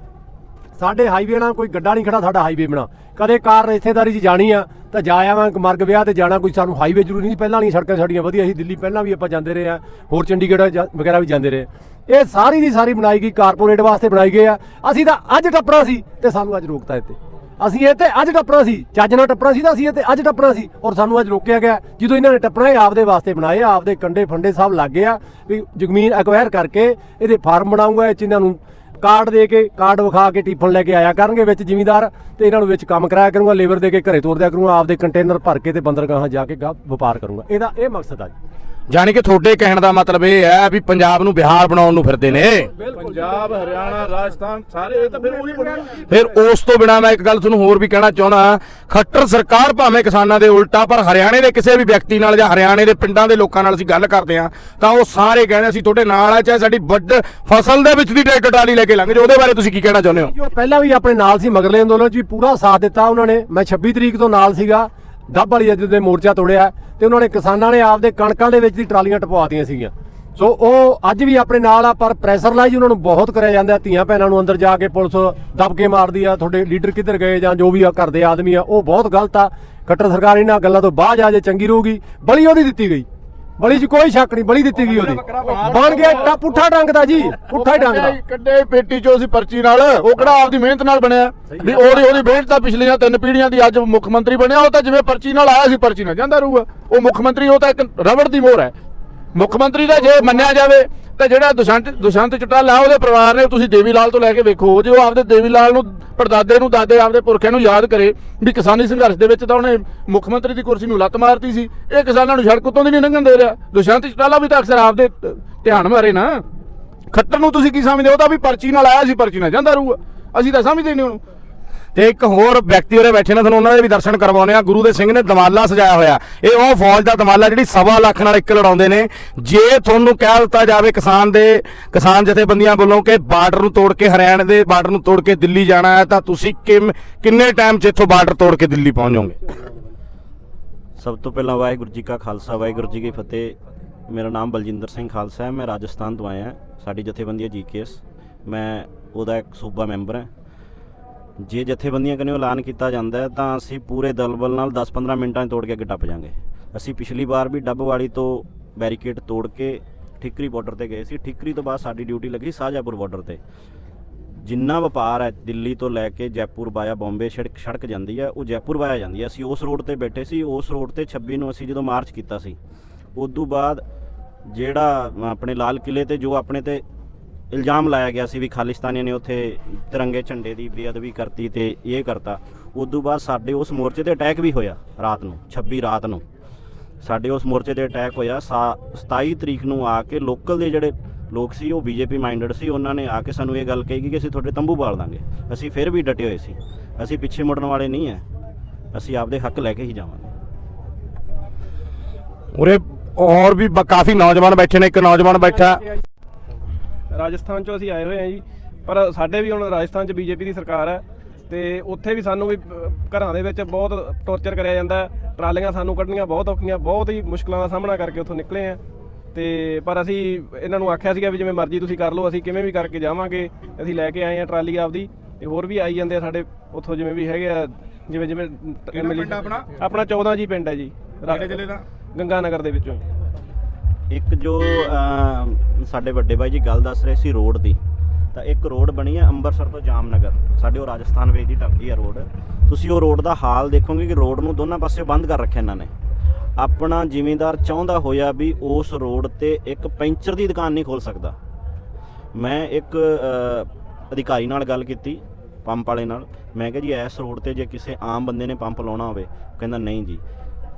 ਸਾਡੇ ਹਾਈਵੇ ਨਾਲ ਕੋਈ ਗੱਡਾ ਨਹੀਂ ਖੜਾ ਸਾਡਾ ਹਾਈਵੇ ਬਣਾ ਕਦੇ ਕਾਰ ਰਿਸ਼ਤੇਦਾਰੀ 'ਚ ਜਾਣੀ ਆ, ਤਾਂ ਜਾ ਆਵਾਂ ਮਰਗ ਵਿਆਹ ਤੇ ਜਾਣਾ ਕੋਈ ਸਾਨੂੰ ਹਾਈਵੇ ਜ਼ਰੂਰੀ ਨਹੀਂ। ਸੀ। ਪਹਿਲਾਂ ਵਾਲੀਆਂ ਸੜਕਾਂ ਸਾਡੀਆਂ ਵਧੀਆ ਸੀ, ਦਿੱਲੀ ਪਹਿਲਾਂ ਵੀ ਆਪਾਂ ਜਾਂਦੇ ਰਹੇ ਆ, ਹੋਰ ਚੰਡੀਗੜ੍ਹ ਜਾ- ਵਗੈਰਾ ਵੀ ਜਾਂਦੇ ਰਹੇ। ਇਹ ਸਾਰੀ ਦੀ ਸਾਰੀ ਬਣਾਈ ਗਈ ਕਾਰਪੋਰੇਟ ਵਾਸਤੇ ਬਣਾਈ ਗਈ ਆ। ਅਸੀਂ ਤਾਂ ਅੱਜ ਟੱਪਣਾ ਸੀ ਤੇ ਸਾਨੂੰ ਅੱਜ ਰੋਕਤਾ ਇੱਥੇ। ਅਸੀਂ ਇਹ ਤੇ ਅੱਜ ਟੱਪਣਾ ਸੀ, ਚੱਜ ਨਾਲ ਟੱਪਣਾ ਸੀ ਤਾਂ ਅਸੀਂ ਇਹ ਤੇ ਅੱਜ ਟੱਪਣਾ ਸੀ ਔਰ ਸਾਨੂੰ ਅੱਜ ਰੋਕਿਆ ਗਿਆ। ਜਦੋਂ ਇਹਨਾਂ ਨੇ ਟੱਪਣਾ, ਇਹ ਆਪਦੇ ਵਾਸਤੇ ਬਣਾਏ ਆਪਦੇ ਕੰਡੇ ਫੰਡੇ ਸਭ ਲੱਗੇ ਆ। ਵੀ ਜ਼ਮੀਨ ਐਕਵਾਇਰ ਕਰਕੇ ਇਹਦੇ ਫਾਰਮ ਬਣਾਉਂਗਾ ਇਹ 'ਚ ਇਹਨਾਂ ਨੂੰ ਕਾਰਡ ਦੇ ਕੇ, ਕਾਰਡ ਵਿਖਾ ਕੇ ਟਿਫਨ ਲੈ ਕੇ ਆਇਆ ਕਰਨਗੇ ਵਿੱਚ ਜ਼ਿਮੀਦਾਰ ਤੇ ਇਹਨਾਂ ਨੂੰ ਵਿੱਚ ਕੰਮ ਕਰਾਇਆ ਕਰੂੰਗਾ, ਲੇਬਰ ਦੇ ਕੇ ਘਰੇ ਤੋਰ ਦਿਆ ਕਰੂੰਗਾ, ਆਪਦੇ ਕੰਟੇਨਰ ਭਰ ਕੇ ਤੇ ਬੰਦਰਗਾਹਾਂ ਜਾ ਕੇ ਗਾ- ਵਪਾਰ ਕਰੂੰਗਾ। ਇਹਦਾ ਇਹ ਮਕਸਦ ਆ ਜੀ। ਜਾਣੀ ਕਿ ਤੁਹਾਡੇ ਕਹਿਣ ਦਾ ਮਤਲਬ ਇਹ ਹੈ ਵੀ ਪੰਜਾਬ ਨੂੰ ਬਿਹਾਰ ਬਣਾਉਣ ਨੂੰ ਫਿਰਦੇ ਨੇ। ਪੰਜਾਬ ਹਰਿਆਣਾ ਰਾਜਸਥਾਨ ਸਾਰੇ ਇਹ ਤਾਂ ਫਿਰ ਉਹੀ ਬਣੇ। ਫਿਰ ਉਸ ਤੋਂ ਬਿਨਾ ਮੈਂ ਇੱਕ ਗੱਲ ਤੁਹਾਨੂੰ ਹੋਰ ਵੀ ਕਹਿਣਾ ਚਾਹੁੰਦਾ ਖੱਟਰ ਸਰਕਾਰ ਭਾਵੇਂ ਕਿਸਾਨਾਂ ਦੇ ਉਲਟਾ ਪਰ ਹਰਿਆਣੇ ਦੇ ਕਿਸੇ ਵੀ ਵਿਅਕਤੀ ਨਾਲ ਜਾਂ ਹਰਿਆਣੇ ਦੇ ਪਿੰਡਾਂ ਦੇ ਲੋਕਾਂ ਨਾਲ ਅਸੀਂ ਗੱਲ ਕਰਦੇ ਹਾਂ ਤਾਂ ਉਹ ਸਾਰੇ ਕਹਿੰਦੇ ਅਸੀਂ ਤੁਹਾਡੇ ਨਾਲ ਆ ਚਾਹੇ ਸਾਡੀ ਵੱਡ ਫਸਲ ਦੇ ਵਿੱਚ ਦੀ ਟਰੈਕਟਰ ਟਰਾਲੀ ਲੈ ਕੇ ਲੰਘ ਜਾਓ ਉਹਦੇ ਬਾਰੇ ਤੁਸੀਂ ਕੀ ਕਹਿਣਾ ਚਾਹੁੰਦੇ ਹੋ? ਜੋ ਪਹਿਲਾਂ ਵੀ ਆਪਣੇ ਨਾਲ ਸੀ ਮਗਰਲੇ ਅੰਦੋਲਨ 'ਚ ਵੀ ਪੂਰਾ ਸਾਥ ਦਿੱਤਾ ਉਹਨਾਂ ਨੇ। ਮੈਂ 26 ਤਰੀਕ ਤੋਂ ਨਾਲ ਸੀਗਾ। ਦੱਬ ਵਾਲੀ ਅੱਜ ਦੇ ਮੋਰਚਾ ਤੋੜਿਆ ਤੇ ਉਹਨਾਂ ਨੇ ਕਿਸਾਨਾਂ ਨੇ ਆਪਦੇ ਕਣਕਾਂ ਦੇ ਵਿੱਚ ਦੀ ਟਰਾਲੀਆਂ ਟਪਵਾਤੀਆਂ ਸੀਗੀਆਂ। ਸੋ ਉਹ ਅੱਜ ਵੀ ਆਪਣੇ ਨਾਲ ਆ, ਪਰ ਪ੍ਰੈਸ਼ਰਲਾਈਜ਼ ਉਹਨਾਂ ਨੂੰ ਬਹੁਤ ਕਰਿਆ ਜਾਂਦਾ ਧੀਆਂ ਭੈਣਾਂ ਨੂੰ ਅੰਦਰ ਜਾ ਕੇ ਪੁਲਿਸ ਦਬ ਕੇ ਮਾਰਦੀ ਆ, ਤੁਹਾਡੇ ਲੀਡਰ ਕਿੱਧਰ ਗਏ ਜਾਂ ਜੋ ਵੀ ਆ ਘਰ ਦੇ ਆਦਮੀ ਆ, ਉਹ ਬਹੁਤ ਗਲਤ ਆ। ਖੱਟਰ ਸਰਕਾਰ ਇਹਨਾਂ ਗੱਲਾਂ ਤੋਂ ਬਾਅਦ ਆ, ਜੇ ਚੰਗੀ ਰਹੂਗੀ, ਬਲੀ ਉਹਦੀ ਦਿੱਤੀ ਗਈ। ਬਲੀ 'ਚ ਕੋਈ ਸ਼ੱਕ ਨਹੀਂ ਬਲੀ ਦਿੱਤੀ ਗਈ ਉਹਦੀ। ਬਣ ਗਿਆ ਟਾ ਪੁੱਠਾ ਡੰਗ ਦਾ ਜੀ ਪੁੱਠਾ ਹੀ ਡੰਗ ਦਾ। ਕੱਢੇ ਪੇਟੀ ਚੋਂ ਸੀ ਪਰਚੀ ਨਾਲ ਉਹ ਕਿਹੜਾ ਆਪਦੀ ਮਿਹਨਤ ਨਾਲ ਬਣਿਆ? ਵੀ ਉਹਦੀ ਉਹਦੀ ਮਿਹਨਤ ਤਾਂ ਪਿਛਲੀਆਂ ਤਿੰਨ ਪੀੜ੍ਹੀਆਂ ਦੀ ਅੱਜ ਮੁੱਖ ਮੰਤਰੀ ਬਣਿਆ ਉਹ ਤਾਂ ਜਿਵੇਂ ਪਰਚੀ ਨਾਲ ਆਇਆ ਸੀ ਪਰਚੀ ਨਾਲ ਜਾਂਦਾ ਰਹੂਗਾ। ਉਹ ਮੁੱਖ ਮੰਤਰੀ ਉਹ ਤਾਂ ਇੱਕ ਰਬੜ ਦੀ ਮੋਹਰ ਹੈ। ਮੁੱਖ ਮੰਤਰੀ ਦਾ ਜੇ ਮੰਨਿਆ ਜਾਵੇ ਤਾਂ ਜਿਹੜਾ ਦੁਸ਼ੰਤ ਦੁਸ਼ੰਤ ਚਟਾਲਾ ਉਹਦੇ ਪਰਿਵਾਰ ਨੇ, ਤੁਸੀਂ ਦੇਵੀ ਲਾਲ ਤੋਂ ਲੈ ਕੇ ਵੇਖੋ, ਜੇ ਉਹ ਆਪਦੇ ਦੇਵੀ ਲਾਲ ਨੂੰ, ਪੜਦਾਦੇ ਨੂੰ, ਦਾਦੇ ਆਪਦੇ ਪੁਰਖਿਆਂ ਨੂੰ ਯਾਦ ਕਰੇ ਵੀ ਕਿਸਾਨੀ ਸੰਘਰਸ਼ ਦੇ ਵਿੱਚ ਤਾਂ ਉਹਨੇ ਮੁੱਖ ਮੰਤਰੀ ਦੀ ਕੁਰਸੀ ਨੂੰ ਲੱਤ ਮਾਰਤੀ ਸੀ, ਇਹ ਕਿਸਾਨਾਂ ਨੂੰ ਸੜਕ ਉੱਤੋਂ ਦੀ ਨਹੀਂ ਲੰਘਣ ਦੇ ਰਿਹਾ। ਦੁਸ਼ੰਤ ਚਟਾਲਾ ਵੀ ਤਾਂ ਅਕਸਰ ਆਪਦੇ ਧਿਆਨ ਮਾਰੇ ਨਾ। ਖੱਟਰ ਨੂੰ ਤੁਸੀਂ ਕੀ ਸਮਝਦੇ ਹੋ? ਤਾਂ ਵੀ ਪਰਚੀ ਨਾਲ ਆਇਆ ਸੀ, ਪਰਚੀ ਨਾਲ ਜਾਂਦਾ ਰਹੂਗਾ। ਅਸੀਂ ਤਾਂ ਸਮਝਦੇ ਨਹੀਂ ਉਹਨੂੰ। ਤੇ ਇੱਕ ਹੋਰ ਵਿਅਕਤੀ ਉਰੇ ਬੈਠੇ ਨੇ, ਤੁਹਾਨੂੰ ਉਹਨਾਂ ਦੇ ਵੀ ਦਰਸ਼ਨ ਕਰਵਾਉਣੇ ਆ ਗੁਰੂ ਦੇ ਸਿੰਘ ਨੇ ਦਮਾਲਾ ਸਜਾਇਆ ਹੋਇਆ। ਇਹ ਉਹ ਫੌਜ ਦਾ ਦਮਾਲਾ ਜਿਹੜੀ ਸਵਾ ਲੱਖ ਨਾਲ ਇੱਕ ਲੜਾਉਂਦੇ ਨੇ। ਜੇ ਤੁਹਾਨੂੰ ਕਹਿ ਦਿੱਤਾ ਜਾਵੇ ਕਿਸਾਨ ਦੇ, ਕਿਸਾਨ ਜਥੇਬੰਦੀਆਂ ਵੱਲੋਂ ਕਿ ਬਾਰਡਰ ਨੂੰ ਤੋੜ ਕੇ ਹਰਿਆਣਾ ਦੇ ਬਾਰਡਰ ਨੂੰ ਤੋੜ ਕੇ ਦਿੱਲੀ ਜਾਣਾ ਹੈ, ਤਾਂ ਤੁਸੀਂ ਕਿੰਮ- ਕਿੰਨੇ ਟਾਈਮ 'ਚ ਇੱਥੋਂ ਬਾਰਡਰ ਤੋੜ ਕੇ ਦਿੱਲੀ ਪਹੁੰਚੋਗੇ? ਸਭ ਤੋਂ ਪਹਿਲਾਂ ਵਾਹਿਗੁਰੂ ਜੀ ਕਾ ਖਾਲਸਾ, ਵਾਹਿਗੁਰੂ ਜੀ ਕੀ ਫਤਿਹ। ਮੇਰਾ ਨਾਮ ਬਲਜਿੰਦਰ ਸਿੰਘ ਖਾਲਸਾ ਹੈ, ਮੈਂ ਰਾਜਸਥਾਨ ਤੋਂ ਆਇਆ ਸਾਡੀ ਜਥੇਬੰਦੀ ਹੈ ਜੀਕੇਐਸ ਮੈਂ ਉਹਦਾ ਇੱਕ ਸੂਬਾ ਮੈਂਬਰ ਹਾਂ। ਜੇ ਜਥੇਬੰਦੀਆਂ ਕਨੇ ਐਲਾਨ ਕੀਤਾ ਜਾਂਦਾ ਹੈ, ਤਾਂ ਅਸੀਂ ਪੂਰੇ ਦਲ ਬਲ ਨਾਲ 10-15 ਮਿੰਟਾਂ 'ਚ ਤੋੜ ਕੇ ਅੱਗੇ ਟੱਪ ਜਾਾਂਗੇ ਅਸੀਂ ਪਿਛਲੀ ਵਾਰ ਵੀ ਡੱਬਵਾਲੀ ਤੋਂ ਬੈਰੀਕੇਡ ਤੋੜ ਕੇ ਠਿਕਰੀ ਬਾਰਡਰ ਤੇ ਗਏ ਸੀ। ਠਿਕਰੀ ਤੋਂ ਬਾਅਦ ਸਾਡੀ ਡਿਊਟੀ ਲੱਗੀ ਸ਼ਾਹਜਹਾਪੁਰ ਬਾਰਡਰ ਤੇ। ਜਿੰਨਾ ਵਪਾਰ ਹੈ ਦਿੱਲੀ ਤੋਂ ਲੈ ਕੇ ਜੈਪੁਰ ਬਾਇਆ ਬੰਬੇ ਸੜਕ ਸੜਕ ਜਾਂਦੀ ਹੈ, ਉਹ ਜੈਪੁਰ ਬਾਇਆ ਜਾਂਦੀ ਹੈ। ਅਸੀਂ ਉਸ ਰੋਡ ਤੇ ਬੈਠੇ ਸੀ, ਉਸ ਰੋਡ ਤੇ 26 ਨੂੰ ਅਸੀਂ ਜਦੋਂ ਮਾਰਚ ਕੀਤਾ ਸੀ ਉਸ ਤੋਂ ਬਾਅਦ ਜਿਹੜਾ ਆਪਣੇ ਲਾਲ ਕਿਲੇ ਤੇ, ਜੋ ਆਪਣੇ ਤੇ ਇਲਜ਼ਾਮ ਲਾਇਆ ਗਿਆ ਸੀ ਵੀ ਖਾਲਿਸਤਾਨੀਆਂ ਨੇ ਉੱਥੇ ਤਿਰੰਗੇ ਝੰਡੇ ਦੀ ਬੇਅਦਬੀ ਕਰਤੀ ਤੇ ਇਹ ਕਰਤਾ। ਉਸ ਤੋਂ ਬਾਅਦ ਸਾਡੇ ਉਸ ਮੋਰਚੇ ਤੇ ਅਟੈਕ ਵੀ ਹੋਇਆ ਰਾਤ ਨੂੰ 26 ਰਾਤ ਨੂੰ। ਸਾਡੇ ਉਸ ਮੋਰਚੇ ਤੇ ਅਟੈਕ ਹੋਇਆ, ਸਾ- 27 ਤਰੀਕ ਨੂੰ ਆ ਕੇ ਲੋਕਲ ਦੇ ਜਿਹੜੇ ਲੋਕ ਸੀ, ਉਹ ਬੀਜੇਪੀ ਮਾਈਂਡਡ ਸੀ, ਉਹਨਾਂ ਨੇ ਆ ਕੇ ਸਾਨੂੰ ਇਹ ਗੱਲ ਕਹੀ ਕਿ ਅਸੀਂ ਤੁਹਾਡੇ ਤੰਬੂ ਬਾਲ ਦਾਂਗੇ। ਅਸੀਂ ਫਿਰ ਵੀ ਡਟੇ ਹੋਏ ਸੀ। ਅਸੀਂ ਪਿੱਛੇ ਮੁੜਨ ਵਾਲੇ ਨਹੀਂ ਹੈ ਅਸੀਂ ਆਪਦੇ ਹੱਕ ਲੈ ਕੇ ਹੀ ਜਾਵਾਂਗੇ। ਉਰੇ ਹੋਰ ਵੀ ਕਾਫੀ ਨੌਜਵਾਨ ਬੈਠੇ ਨੇ, ਇੱਕ ਨੌਜਵਾਨ ਬੈਠਾ। ਰਾਜਸਥਾਨ ਚੋਂ ਅਸੀਂ ਆਏ ਹੋਏ ਹਾਂ ਜੀ। ਪਰ ਸਾਡੇ ਵੀ ਹੁਣ ਰਾਜਸਥਾਨ 'ਚ ਬੀਜੇਪੀ ਦੀ ਸਰਕਾਰ ਹੈ ਤੇ ਉੱਥੇ ਵੀ ਸਾਨੂੰ ਵੀ ਘਰਾਂ ਦੇ ਵਿੱਚ ਬਹੁਤ ਟੌਰਚਰ ਕਰਿਆ ਜਾਂਦਾ। ਟਰਾਲੀਆਂ ਸਾਨੂੰ ਕੱਢਣੀਆਂ ਬਹੁਤ ਔਖੀਆਂ ਬਹੁਤ ਹੀ ਮੁਸ਼ਕਲਾਂ ਦਾ ਸਾਹਮਣਾ ਕਰਕੇ ਉੱਥੋਂ ਨਿਕਲੇ ਆ ਤੇ ਪਰ ਅਸੀਂ ਇਹਨਾਂ ਨੂੰ ਆਖਿਆ ਸੀਗਾ ਵੀ ਜਿਵੇਂ ਮਰਜ਼ੀ ਤੁਸੀਂ ਕਰ ਲਓ ਅਸੀਂ ਕਿਵੇਂ ਵੀ ਕਰਕੇ ਜਾਵਾਂਗੇ ਅਸੀਂ ਲੈ ਕੇ ਆਏ ਆ ਟਰਾਲੀ ਆਪਦੀ ਤੇ ਹੋਰ ਵੀ ਆਈ ਜਾਂਦੇ ਆ ਸਾਡੇ ਉੱਥੋਂ ਜਿਵੇਂ ਵੀ ਹੈਗੇ ਆ ਜਿਵੇਂ ਜਿਵੇਂ ਆਪਣਾ? ਆਪਣਾ 14 ਜੀ ਪਿੰਡ ਹੈ ਜੀ। ਕਿਹੜੇ ਜ਼ਿਲ੍ਹੇ ਦਾ? ਗੰਗਾ ਨਗਰ ਦੇ ਵਿੱਚੋਂ ਇੱਕ ਜੋ ਸਾਡੇ ਵੱਡੇ ਬਾਈ ਜੀ ਗੱਲ ਦੱਸ ਰਹੇ ਸੀ ਰੋਡ ਦੀ, ਤਾਂ ਇੱਕ ਰੋਡ ਬਣੀ ਹੈ ਅੰਮ੍ਰਿਤਸਰ ਤੋਂ ਜਾਮਨਗਰ। ਸਾਡੇ ਉਹ ਰਾਜਸਥਾਨ ਵੇਚ ਦੀ ਟੱਪਦੀ ਹੈ ਰੋਡ। ਤੁਸੀਂ ਉਹ ਰੋਡ ਦਾ ਹਾਲ ਦੇਖੋਗੇ ਕਿ ਰੋਡ ਨੂੰ ਦੋਨਾਂ ਪਾਸੇ ਬੰਦ ਕਰ ਰੱਖਿਆ ਇਹਨਾਂ ਨੇ। ਆਪਣਾ ਜ਼ਿਮੀਂਦਾਰ ਚਾਹੁੰਦਾ ਹੋਇਆ ਵੀ ਉਸ ਰੋਡ ਤੇ ਇੱਕ ਪੈਂਚਰ ਦੀ ਦੁਕਾਨ ਨਹੀਂ ਖੋਲ ਸਕਦਾ। ਮੈਂ ਇੱਕ ਅਧਿਕਾਰੀ ਨਾਲ ਗੱਲ ਕੀਤੀ, ਪੰਪ ਵਾਲੇ ਨਾਲ। ਮੈਂ ਕਿਹਾ ਜੀ, ਇਸ ਰੋਡ ਤੇ ਜੇ ਕਿਸੇ ਆਮ ਬੰਦੇ ਨੇ ਪੰਪ ਲਾਉਣਾ ਹੋਵੇ ਕਹਿੰਦਾ, ਨਹੀਂ ਜੀ।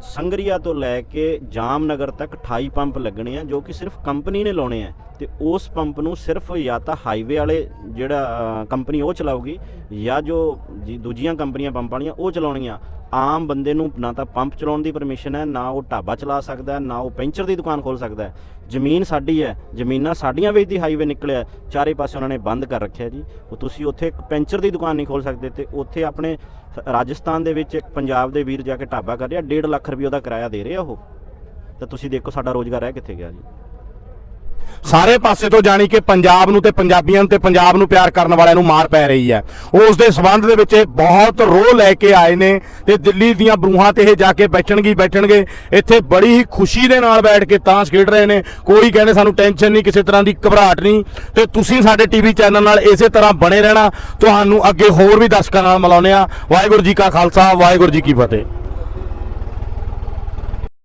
ਸੰਗਰੀਆ ਤੋਂ ਲੈ ਕੇ ਜਾਮਨਗਰ ਤੱਕ 28 ਪੰਪ ਲੱਗਣੇ ਆ, ਜੋ ਕਿ ਸਿਰਫ ਕੰਪਨੀ ਨੇ ਲਾਉਣੇ ਆ। ਤੇ ਉਸ ਪੰਪ ਨੂੰ ਸਿਰਫ ਜਾਂ ਤਾਂ ਹਾਈਵੇ ਵਾਲੇ ਜਿਹੜਾ ਕੰਪਨੀ ਉਹ ਚਲਾਊਗੀ ਜਾਂ ਜੋ ਦੂਜੀਆਂ ਕੰਪਨੀਆਂ ਪੰਪ ਵਾਲੀਆਂ ਉਹ ਚਲਾਉਣੀਆਂ। ਆਮ ਬੰਦੇ ਨੂੰ ਨਾ ਤਾਂ ਪੰਪ ਚਲਾਉਣ ਦੀ ਪਰਮਿਸ਼ਨ ਹੈ, ਨਾ ਉਹ ਢਾਬਾ ਚਲਾ ਸਕਦਾ ਹੈ, ਨਾ ਉਹ ਪੈਂਚਰ ਦੀ ਦੁਕਾਨ ਖੋਲ ਸਕਦਾ ਹੈ। ਜ਼ਮੀਨ ਸਾਡੀ ਹੈ, ਜ਼ਮੀਨਾਂ ਸਾਡੀਆਂ ਵੇਚਦੀ ਹਾਈਵੇ ਨਿਕਲਿਆ ਚਾਰੇ ਪਾਸੇ ਉਹਨਾਂ ਨੇ ਬੰਦ ਕਰ ਰੱਖਿਆ ਜੀ। ਉਹ ਤੁਸੀਂ ਉੱਥੇ ਇੱਕ ਪੈਂਚਰ ਦੀ ਦੁਕਾਨ ਨਹੀਂ ਖੋਲ ਸਕਦੇ ਤੇ ਉੱਥੇ ਆਪਣੇ ਰਾਜਸਥਾਨ ਦੇ ਵਿੱਚ ਇੱਕ ਪੰਜਾਬ ਦੇ ਵੀਰ ਜਾ ਕੇ ਢਾਬਾ ਕਰ ਰਿਹਾ 1.5 ਲੱਖ ਰੁਪਏ ਉਹਦਾ ਕਿਰਾਇਆ ਦੇ ਰਿਹਾ ਉਹ। ਤਾਂ ਤੁਸੀਂ ਦੇਖੋ ਸਾਡਾ ਰੋਜ਼ਗਾਰ ਹੈ ਕਿੱਥੇ ਗਿਆ ਜੀ। ਸਾਰੇ ਪਾਸੇ ਤੋਂ ਜਾਣੀ ਕਿ ਪੰਜਾਬ ਨੂੰ ਤੇ ਪੰਜਾਬੀਆਂ ਨੂੰ ਤੇ ਪੰਜਾਬ ਨੂੰ ਪਿਆਰ ਕਰਨ ਵਾਲਿਆਂ ਨੂੰ ਮਾਰ ਪੈ ਰਹੀ ਹੈ। ਉਸ ਦੇ ਸਬੰਧ ਦੇ ਵਿੱਚ ਇਹ ਬਹੁਤ ਰੋਹ ਲੈ ਕੇ ਆਏ ਨੇ ਤੇ ਦਿੱਲੀ ਦੀਆਂ ਬਰੂਹਾਂ ਤੇ ਇਹ ਜਾ ਕੇ ਬੈਠਣਗੇ ਬੈਠਣਗੇ। ਇੱਥੇ ਬੜੀ ਹੀ ਖੁਸ਼ੀ ਦੇ ਨਾਲ ਬੈਠ ਕੇ ਤਾਸ਼ ਖੇਡ ਰਹੇ ਨੇ। ਕੋਈ ਕਹਿੰਦੇ ਸਾਨੂੰ ਟੈਨਸ਼ਨ ਨਹੀਂ, ਕਿਸੇ ਤਰ੍ਹਾਂ ਦੀ ਘਬਰਾਹਟ ਨਹੀਂ। ਤੇ ਤੁਸੀਂ ਸਾਡੇ ਟੀਵੀ ਚੈਨਲ ਨਾਲ ਇਸੇ ਤਰ੍ਹਾਂ ਬਣੇ ਰਹਿਣਾ। ਤੁਹਾਨੂੰ ਅੱਗੇ ਹੋਰ ਵੀ ਦਰਸ਼ਕਾਂ ਨਾਲ ਮਿਲਾਉਂਦੇ ਆ ਵਾਹਿਗੁਰੂ ਜੀ ਕਾ ਖਾਲਸਾ, ਵਾਹਿਗੁਰੂ ਜੀ ਕੀ ਫਤਿਹ।